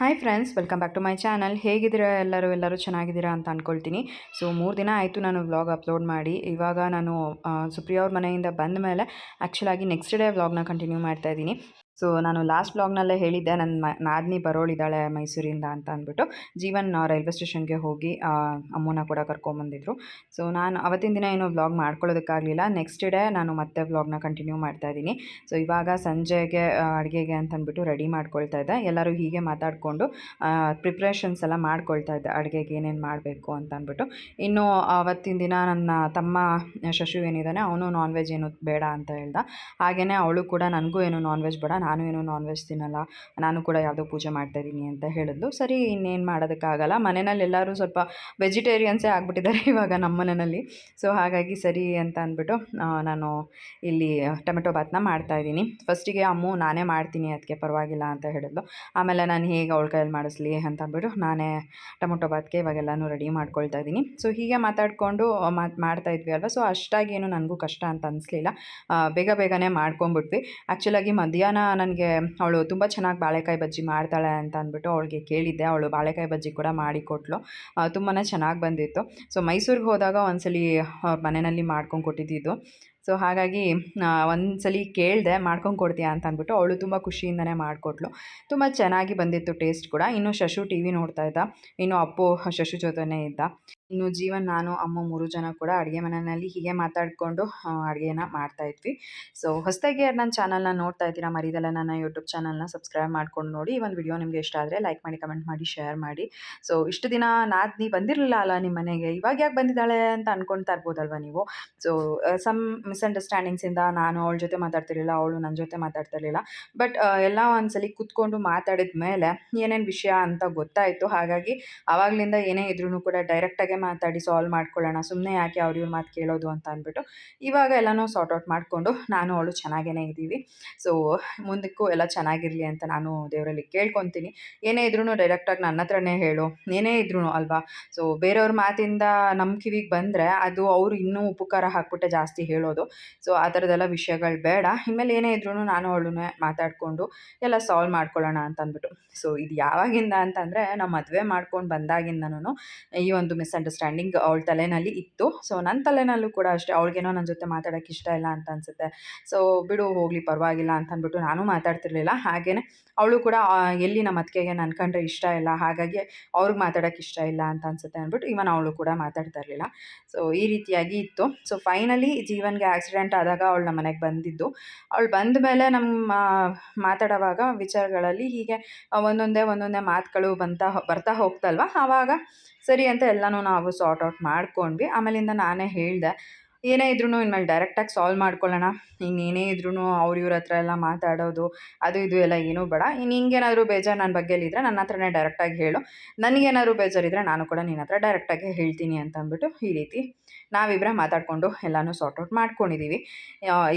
Hi friends welcome back to my channel ಹೇಗಿದ್ದೀರಾ ಎಲ್ಲರೂ? ಎಲ್ಲರೂ ಚೆನ್ನಾಗಿದ್ದೀರಾ ಅಂತ ಅಂದ್ಕೊಳ್ತೀನಿ ಸೊ ಮೂರು ದಿನ ಆಯಿತು ನಾನು ವ್ಲಾಗ್ ಅಪ್ಲೋಡ್ ಮಾಡಿ. ಇವಾಗ ನಾನು ಸುಪ್ರಿಯ ಅವ್ರ ಮನೆಯಿಂದ ಬಂದ ಮೇಲೆ ಆ್ಯಕ್ಚುಲಾಗಿ ನೆಕ್ಸ್ಟ್ ಡೇ ವ್ಲಾಗ್ನ ಕಂಟಿನ್ಯೂ ಮಾಡ್ತಾ ಇದ್ದೀನಿ. ಸೊ ನಾನು ಲಾಸ್ಟ್ ಬ್ಲಾಗ್ನಲ್ಲೇ ಹೇಳಿದ್ದೆ ನನ್ನ ಮ, ನಾದಿನಿ ಬರೋಳಿದ್ದಾಳೆ ಮೈಸೂರಿಂದ ಅಂತ ಅಂದ್ಬಿಟ್ಟು. ಜೀವನ್ ರೈಲ್ವೆ ಸ್ಟೇಷನ್ಗೆ ಹೋಗಿ ಅಮ್ಮನ ಕೂಡ ಕರ್ಕೊಂಬಂದಿದ್ರು. ಸೊ ನಾನು ಅವತ್ತಿನ ದಿನ ಏನು ವ್ಲಾಗ್ ಮಾಡ್ಕೊಳ್ಳೋದಕ್ಕಾಗಲಿಲ್ಲ. ನೆಕ್ಸ್ಟ್ ಡೇ ನಾನು ಮತ್ತೆ ವ್ಲಾಗ್ನ ಕಂಟಿನ್ಯೂ ಮಾಡ್ತಾ ಇದ್ದೀನಿ. ಸೊ ಇವಾಗ ಸಂಜೆಗೆ ಅಡುಗೆಗೆ ಅಂತ ಅಂದ್ಬಿಟ್ಟು ರೆಡಿ ಮಾಡ್ಕೊಳ್ತಾ ಇದ್ದೆ. ಎಲ್ಲರೂ ಹೀಗೆ ಮಾತಾಡಿಕೊಂಡು ಪ್ರಿಪ್ರೇಷನ್ಸ್ ಎಲ್ಲ ಮಾಡ್ಕೊಳ್ತಾ ಇದ್ದೆ. ಅಡುಗೆಗೆ ಏನೇನು ಮಾಡಬೇಕು ಅಂತ ಅಂದ್ಬಿಟ್ಟು. ಇನ್ನು ಅವತ್ತಿನ ದಿನ ನನ್ನ ತಮ್ಮ, ಶಶು ಏನಿದ್ದಾನೆ, ಅವನು ನಾನ್ ವೆಜ್ ಏನು ಬೇಡ ಅಂತ ಹೇಳ್ದ. ಹಾಗೆಯೇ ಅವಳು ಕೂಡ, ನನಗೂ ಏನು ನಾನ್ ವೆಜ್ ಬೇಡ ನಾನು ಏನೋ ನಾನ್ ವೆಜ್ ತಿನ್ನಲ್ಲ, ನಾನು ಕೂಡ ಯಾವುದೋ ಪೂಜೆ ಮಾಡ್ತಾಯಿದ್ದೀನಿ ಅಂತ ಹೇಳಿದ್ಲು. ಸರಿ, ಇನ್ನೇನು ಮಾಡೋದಕ್ಕಾಗಲ್ಲ. ಮನೆಯಲ್ಲಿ ಎಲ್ಲರೂ ಸ್ವಲ್ಪ ವೆಜಿಟೇರಿಯನ್ಸೇ ಆಗಿಬಿಟ್ಟಿದ್ದಾರೆ ಇವಾಗ ನಮ್ಮ ಮನೆಯಲ್ಲಿ. ಸೊ ಹಾಗಾಗಿ ಸರಿ ಅಂತ ಅಂದ್ಬಿಟ್ಟು ನಾನು ಇಲ್ಲಿ ಟೊಮೆಟೊ ಬಾತ್ನ ಮಾಡ್ತಾಯಿದ್ದೀನಿ ಫಸ್ಟಿಗೆ ಅಮ್ಮು, ನಾನೇ ಮಾಡ್ತೀನಿ ಅದಕ್ಕೆ ಪರವಾಗಿಲ್ಲ ಅಂತ ಹೇಳಿದ್ಲು. ಆಮೇಲೆ ನಾನು ಹೇಗೆ ಅವಳ ಕೈಯಲ್ಲಿ ಮಾಡಿಸ್ಲಿ ಅಂತ ಅಂದ್ಬಿಟ್ಟು ನಾನೇ ಟೊಮೊಟೊ ಬಾತ್ಗೆ ಇವಾಗೆಲ್ಲನೂ ರೆಡಿ ಮಾಡ್ಕೊಳ್ತಾ ಇದ್ದೀನಿ. ಸೊ ಹೀಗೆ ಮಾತಾಡಿಕೊಂಡು ಮಾತು, ಮಾಡ್ತಾ ಇದ್ವಿ ಅಲ್ವಾ? ಸೊ ಅಷ್ಟಾಗಿ ಏನು ನನಗೂ ಕಷ್ಟ ಅಂತ ಅನಿಸ್ಲಿಲ್ಲ. ಬೇಗ ಬೇಗನೆ ಮಾಡ್ಕೊಂಬಿಟ್ವಿ ಆ್ಯಕ್ಚುಲಾಗಿ ಮಧ್ಯಾಹ್ನ ನನಗೆ ಅವಳು ತುಂಬ ಚೆನ್ನಾಗಿ ಬಾಳೆಕಾಯಿ ಬಜ್ಜಿ ಮಾಡ್ತಾಳೆ ಅಂತ ಅಂದ್ಬಿಟ್ಟು ಅವಳಿಗೆ ಕೇಳಿದ್ದೆ. ಅವಳು ಬಾಳೆಕಾಯಿ ಬಜ್ಜಿ ಕೂಡ ಮಾಡಿ ಕೊಟ್ಟಳು ತುಂಬಾ ಚೆನ್ನಾಗಿ ಬಂದಿತ್ತು. ಸೊ ಮೈಸೂರಿಗೆ ಹೋದಾಗ ಒಂದ್ಸಲಿ ಮನೆಯಲ್ಲಿ ಮಾಡ್ಕೊಂಡು ಕೊಟ್ಟಿದ್ದಿದ್ದು ಸೊ ಹಾಗಾಗಿ ಒಂದ್ಸಲಿ ಕೇಳಿದೆ ಮಾಡ್ಕೊಂಡು ಕೊಡ್ತೀಯಾ ಅಂತ ಅಂದ್ಬಿಟ್ಟು ಅವಳು ತುಂಬ ಖುಷಿಯಿಂದನೇ ಮಾಡಿಕೊಟ್ಲು. ತುಂಬ ಚೆನ್ನಾಗಿ ಬಂದಿತ್ತು ಟೇಸ್ಟ್ ಕೂಡ. ಇನ್ನು ಶಶು ಟಿ ವಿ ನೋಡ್ತಾ ಇದ್ದ. ಇನ್ನು ಅಪ್ಪು, ಶಶು ಜೊತೆನೇ ಇದ್ದ. ಇನ್ನು ಜೀವನ್, ನಾನು, ಅಮ್ಮ ಮೂರು ಜನ ಕೂಡ ಅಡುಗೆ ಮನೆಯಲ್ಲಿ ಹೀಗೆ ಮಾತಾಡಿಕೊಂಡು ಅಡುಗೆನ ಮಾಡ್ತಾ ಇದ್ವಿ. ಸೊ ಹೊಸದಾಗಿ ನನ್ನ ಚಾನಲ್ನ ನೋಡ್ತಾ ಇದ್ದೀರಾ, ಮರಿದಲ್ಲ ನನ್ನ ಯೂಟ್ಯೂಬ್ ಚಾನಲ್ನ ಸಬ್ಸ್ಕ್ರೈಬ್ ಮಾಡ್ಕೊಂಡು ನೋಡಿ. ಈ ಒಂದು ವಿಡಿಯೋ ನಿಮಗೆ ಇಷ್ಟ ಆದರೆ ಲೈಕ್ ಮಾಡಿ, ಕಮೆಂಟ್ ಮಾಡಿ, ಶೇರ್ ಮಾಡಿ. ಸೊ ಇಷ್ಟು ದಿನ ನಾದ್ನಿ ಬಂದಿರಲಿಲ್ಲ ಅಲ್ಲ ನಿಮ್ಮ ಮನೆಗೆ? ಇವಾಗ ಯಾಕೆ ಬಂದಿದ್ದಾಳೆ ಅಂತ ಅಂದ್ಕೊಳ್ತಾ ಇರ್ಬೋದಲ್ವ ನೀವು? ಸೊ ಸಮ್ ಮಿಸ್ಅಂಡರ್ಸ್ಟ್ಯಾಂಡಿಂಗ್ಸಿಂದ ನಾನು ಅವಳ ಜೊತೆ ಮಾತಾಡ್ತಿರ್ಲಿಲ್ಲ, ಅವಳು ನನ್ನ ಜೊತೆ ಮಾತಾಡ್ತಿರ್ಲಿಲ್ಲ. ಬಟ್ ಎಲ್ಲ ಒಂದ್ಸಲಿ ಕೂತ್ಕೊಂಡು ಮಾತಾಡಿದ ಮೇಲೆ ಏನೇನು ವಿಷಯ ಅಂತ ಗೊತ್ತಾಯಿತು. ಹಾಗಾಗಿ ಆವಾಗಲಿಂದ ಏನೇ ಇದ್ರೂ ಕೂಡ ಡೈರೆಕ್ಟಾಗೆ ಮಾತಾಡಿ ಸಾಲ್ವ್ ಮಾಡ್ಕೊಳ್ಳೋಣ ಸುಮ್ಮನೆ ಯಾಕೆ ಅವ್ರ ಇವ್ರ ಮಾತು ಕೇಳೋದು ಅಂತ ಅಂದ್ಬಿಟ್ಟು ಇವಾಗ ಎಲ್ಲನೂ ಸಾರ್ಟ್ ಔಟ್ ಮಾಡಿಕೊಂಡು ನಾನು ಅವಳು ಚೆನ್ನಾಗೇ ಇದ್ದೀವಿ. ಸೊ ಮುಂದಕ್ಕೂ ಎಲ್ಲ ಚೆನ್ನಾಗಿರಲಿ ಅಂತ ನಾನು ದೇವರಲ್ಲಿ ಕೇಳ್ಕೊತೀನಿ. ಏನೇ ಇದ್ರೂ ಡೈರೆಕ್ಟಾಗಿ ನನ್ನ ಹತ್ರನೇ ಹೇಳು. ಏನೇ ಇದ್ರೂ ಅಲ್ವಾ? ಸೊ ಬೇರೆಯವ್ರ ಮಾತಿಂದ ನಮ್ಮ ಕಿವಿಗೆ ಬಂದರೆ ಅದು ಅವರು ಇನ್ನೂ ಉಪಕಾರ ಹಾಕ್ಬಿಟ್ಟೆ ಜಾಸ್ತಿ ಹೇಳೋದು. ಸೊ ಆ ಥರದ್ದೆಲ್ಲ ವಿಷಯಗಳು ಬೇಡ. ಇನ್ಮೇಲೆ ಏನೇ ಇದ್ರೂ ನಾನು ಅವಳನ್ನೇ ಮಾತಾಡಿಕೊಂಡು ಎಲ್ಲ ಸಾಲ್ವ್ ಮಾಡ್ಕೊಳ್ಳೋಣ ಅಂತ ಅಂದ್ಬಿಟ್ಟು ಸೊ ಇದು ಯಾವಾಗಿಂದ ಅಂತಂದರೆ ನಾವು ಮದುವೆ ಮಾಡ್ಕೊಂಡು ಬಂದಾಗಿಂದನೂ ಈ ಒಂದು ಮಿಸ್ಅಂಡರ್ಸ್ಟ್ಯಾಂಡಿಂಗ್ ಅವಳ ತಲೆಯಲ್ಲಿ ಇತ್ತು. ಸೊ ನನ್ನ ತಲೆನಲ್ಲೂ ಕೂಡ ಅಷ್ಟೇ ಅವಳಿಗೇನೋ ನನ್ನ ಜೊತೆ ಮಾತಾಡೋಕೆ ಇಷ್ಟ ಇಲ್ಲ ಅಂತ ಅನಿಸುತ್ತೆ. ಸೊ ಬಿಡು ಹೋಗಲಿ ಪರವಾಗಿಲ್ಲ ಅಂತ ಅಂದ್ಬಿಟ್ಟು ನಾನು ಮಾತಾಡ್ತಿರ್ಲಿಲ್ಲ. ಹಾಗೆಯೇ ಅವಳು ಕೂಡ ಎಲ್ಲಿ ನಮ್ಮ ಅತ್ತಿಗೆಗೆ ನನ್ನ ಕಂಡ್ರೆ ಇಷ್ಟ ಇಲ್ಲ, ಹಾಗಾಗಿ ಅವ್ರಿಗೆ ಮಾತಾಡೋಕೆ ಇಷ್ಟ ಇಲ್ಲ ಅಂತ ಅನ್ಸುತ್ತೆ ಅಂದ್ಬಿಟ್ಟು ಇವನ್ ಅವಳು ಕೂಡ ಮಾತಾಡ್ತಾ ಇರಲಿಲ್ಲ. ಸೊ ಈ ರೀತಿಯಾಗಿ ಇತ್ತು. ಸೊ ಫೈನಲಿ ಜೀವನ್ಗೆ ಆಕ್ಸಿಡೆಂಟ್ ಆದಾಗ ಅವಳು ನಮ್ಮ ಮನೆಗೆ ಬಂದಿದ್ದು. ಅವಳು ಬಂದ ಮೇಲೆ ನಮ್ಮ ಮಾತಾಡೋವಾಗ ವಿಚಾರಗಳಲ್ಲಿ ಹೀಗೆ ಒಂದೊಂದೇ ಒಂದೊಂದೇ ಮಾತುಗಳು ಬಂತಾ ಬರ್ತಾ ಹೋಗ್ತಲ್ವ? ಆವಾಗ ಸರಿ ಅಂತ ಎಲ್ಲನೂ ನಾವು ಸಾರ್ಟ್ ಔಟ್ ಮಾಡ್ಕೊಂಡ್ವಿ. ಆಮೇಲಿಂದ ನಾನೇ ಹೇಳಿದೆ, ಏನೇ ಇದ್ರೂ ಇನ್ಮೇಲೆ ಡೈರೆಕ್ಟಾಗಿ ಸಾಲ್ವ್ ಮಾಡ್ಕೊಳ್ಳೋಣ. ಇನ್ನೇನೇ ಇದ್ರೂ ಅವ್ರ ಇವ್ರ ಹತ್ರ ಎಲ್ಲ ಮಾತಾಡೋದು, ಅದು ಇದು ಎಲ್ಲ ಏನೂ ಬೇಡ. ಇನ್ನು ಹಿಂಗೇನಾದರೂ ಬೇಜಾರು ನನ್ನ ಬಗ್ಗೆಲಿದ್ರೆ ನನ್ನ ಹತ್ರನೇ ಡೈರೆಕ್ಟಾಗಿ ಹೇಳು. ನನಗೇನಾದ್ರು ಬೇಜಾರಿದ್ರೆ ನಾನು ಕೂಡ ನಿನ್ನ ಹತ್ರ ಡೈರೆಕ್ಟಾಗಿ ಹೇಳ್ತೀನಿ ಅಂತ ಅಂದ್ಬಿಟ್ಟು ಈ ರೀತಿ ನಾವಿಬ್ಬರೇ ಮಾತಾಡಿಕೊಂಡು ಎಲ್ಲನೂ ಸಾರ್ಟ್ ಔಟ್ ಮಾಡ್ಕೊಂಡಿದ್ದೀವಿ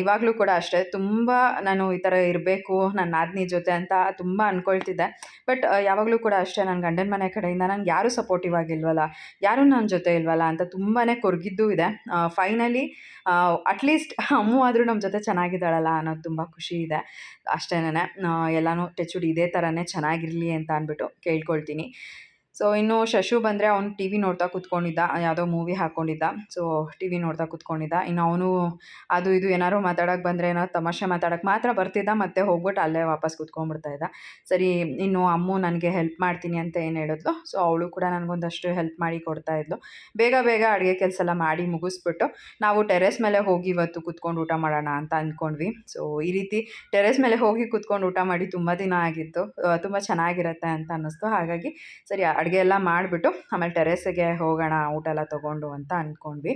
ಇವಾಗಲೂ ಕೂಡ ಅಷ್ಟೇ. ತುಂಬ ನಾನು ಈ ಥರ ಇರಬೇಕು ನನ್ನ ನಾದಿನಿ ಜೊತೆ ಅಂತ ತುಂಬ ಅಂದ್ಕೊಳ್ತಿದ್ದೆ ಬಟ್ ಯಾವಾಗಲೂ ಕೂಡ ಅಷ್ಟೇ ನನ್ನ ಗಂಡನ ಮನೆ ಕಡೆಯಿಂದ ನಂಗೆ ಯಾರೂ ಸಪೋರ್ಟಿವ್ ಆಗಿಲ್ವಲ್ಲ, ಯಾರೂ ನನ್ನ ಜೊತೆ ಇಲ್ವಲ್ಲ ಅಂತ ತುಂಬಾ ಕೊರಗಿದ್ದೂ ಇದೆ. ಫೈನಲಿ ಅಟ್ಲೀಸ್ಟ್ ಅಮ್ಮು ಆದರೂ ನಮ್ಮ ಜೊತೆ ಚೆನ್ನಾಗಿದ್ದಾಳಲ್ಲ ಅನ್ನೋದು ತುಂಬ ಖುಷಿ ಇದೆ. ಅಷ್ಟೇನೇ ಎಲ್ಲನೂ ಟೆಚುಡ್ ಇದೇ ಥರನೇ ಚೆನ್ನಾಗಿರಲಿ ಅಂತ ಅಂದ್ಬಿಟ್ಟು ಕೇಳ್ಕೊಳ್ತೀನಿ. ಸೊ ಇನ್ನು ಶಶು ಬಂದರೆ ಅವನು ಟಿ ವಿ ನೋಡ್ತಾ ಕೂತ್ಕೊಂಡಿದ್ದ, ಯಾವುದೋ ಮೂವಿ ಹಾಕ್ಕೊಂಡಿದ್ದ ಸೊ ಟಿ ವಿ ನೋಡ್ತಾ ಕೂತ್ಕೊಂಡಿದ್ದ. ಇನ್ನು ಅವನು ಅದು ಇದು ಏನಾದ್ರು ಮಾತಾಡೋಕೆ ಬಂದರೆ, ಏನೋ ತಮಾಷೆ ಮಾತಾಡೋಕೆ ಮಾತ್ರ ಬರ್ತಿದ್ದ, ಮತ್ತೆ ಹೋಗ್ಬಿಟ್ಟು ಅಲ್ಲೇ ವಾಪಸ್ ಕೂತ್ಕೊಂಡ್ಬಿಡ್ತಾ ಇದ್ದ. ಸರಿ, ಇನ್ನು ಅಮ್ಮು ನನಗೆ ಹೆಲ್ಪ್ ಮಾಡ್ತೀನಿ ಅಂತ ಏನು ಹೇಳಿದ್ಲು? ಸೊ ಅವಳು ಕೂಡ ನನಗೊಂದಷ್ಟು ಹೆಲ್ಪ್ ಮಾಡಿ ಕೊಡ್ತಾ ಇದ್ಲು. ಬೇಗ ಬೇಗ ಅಡುಗೆ ಕೆಲಸ ಎಲ್ಲ ಮಾಡಿ ಮುಗಿಸ್ಬಿಟ್ಟು ನಾವು ಟೆರೆಸ್ ಮೇಲೆ ಹೋಗಿ ಇವತ್ತು ಕೂತ್ಕೊಂಡು ಊಟ ಮಾಡೋಣ ಅಂತ ಅಂದ್ಕೊಂಡ್ವಿ ಸೊ ಈ ರೀತಿ ಟೆರೆಸ್ ಮೇಲೆ ಹೋಗಿ ಕೂತ್ಕೊಂಡು ಊಟ ಮಾಡಿ ತುಂಬ ದಿನ ಆಗಿತ್ತು. ತುಂಬ ಚೆನ್ನಾಗಿರುತ್ತೆ ಅಂತ ಅನ್ನಿಸ್ತು. ಹಾಗಾಗಿ ಸರಿ ಅಡುಗೆ ಎಲ್ಲ ಮಾಡಿಬಿಟ್ಟು ಆಮೇಲೆ ಟೆರೇಸಿಗೆ ಹೋಗೋಣ ಊಟ ಎಲ್ಲ ತೊಗೊಂಡು ಅಂತ ಅಂದ್ಕೊಂಡ್ವಿ.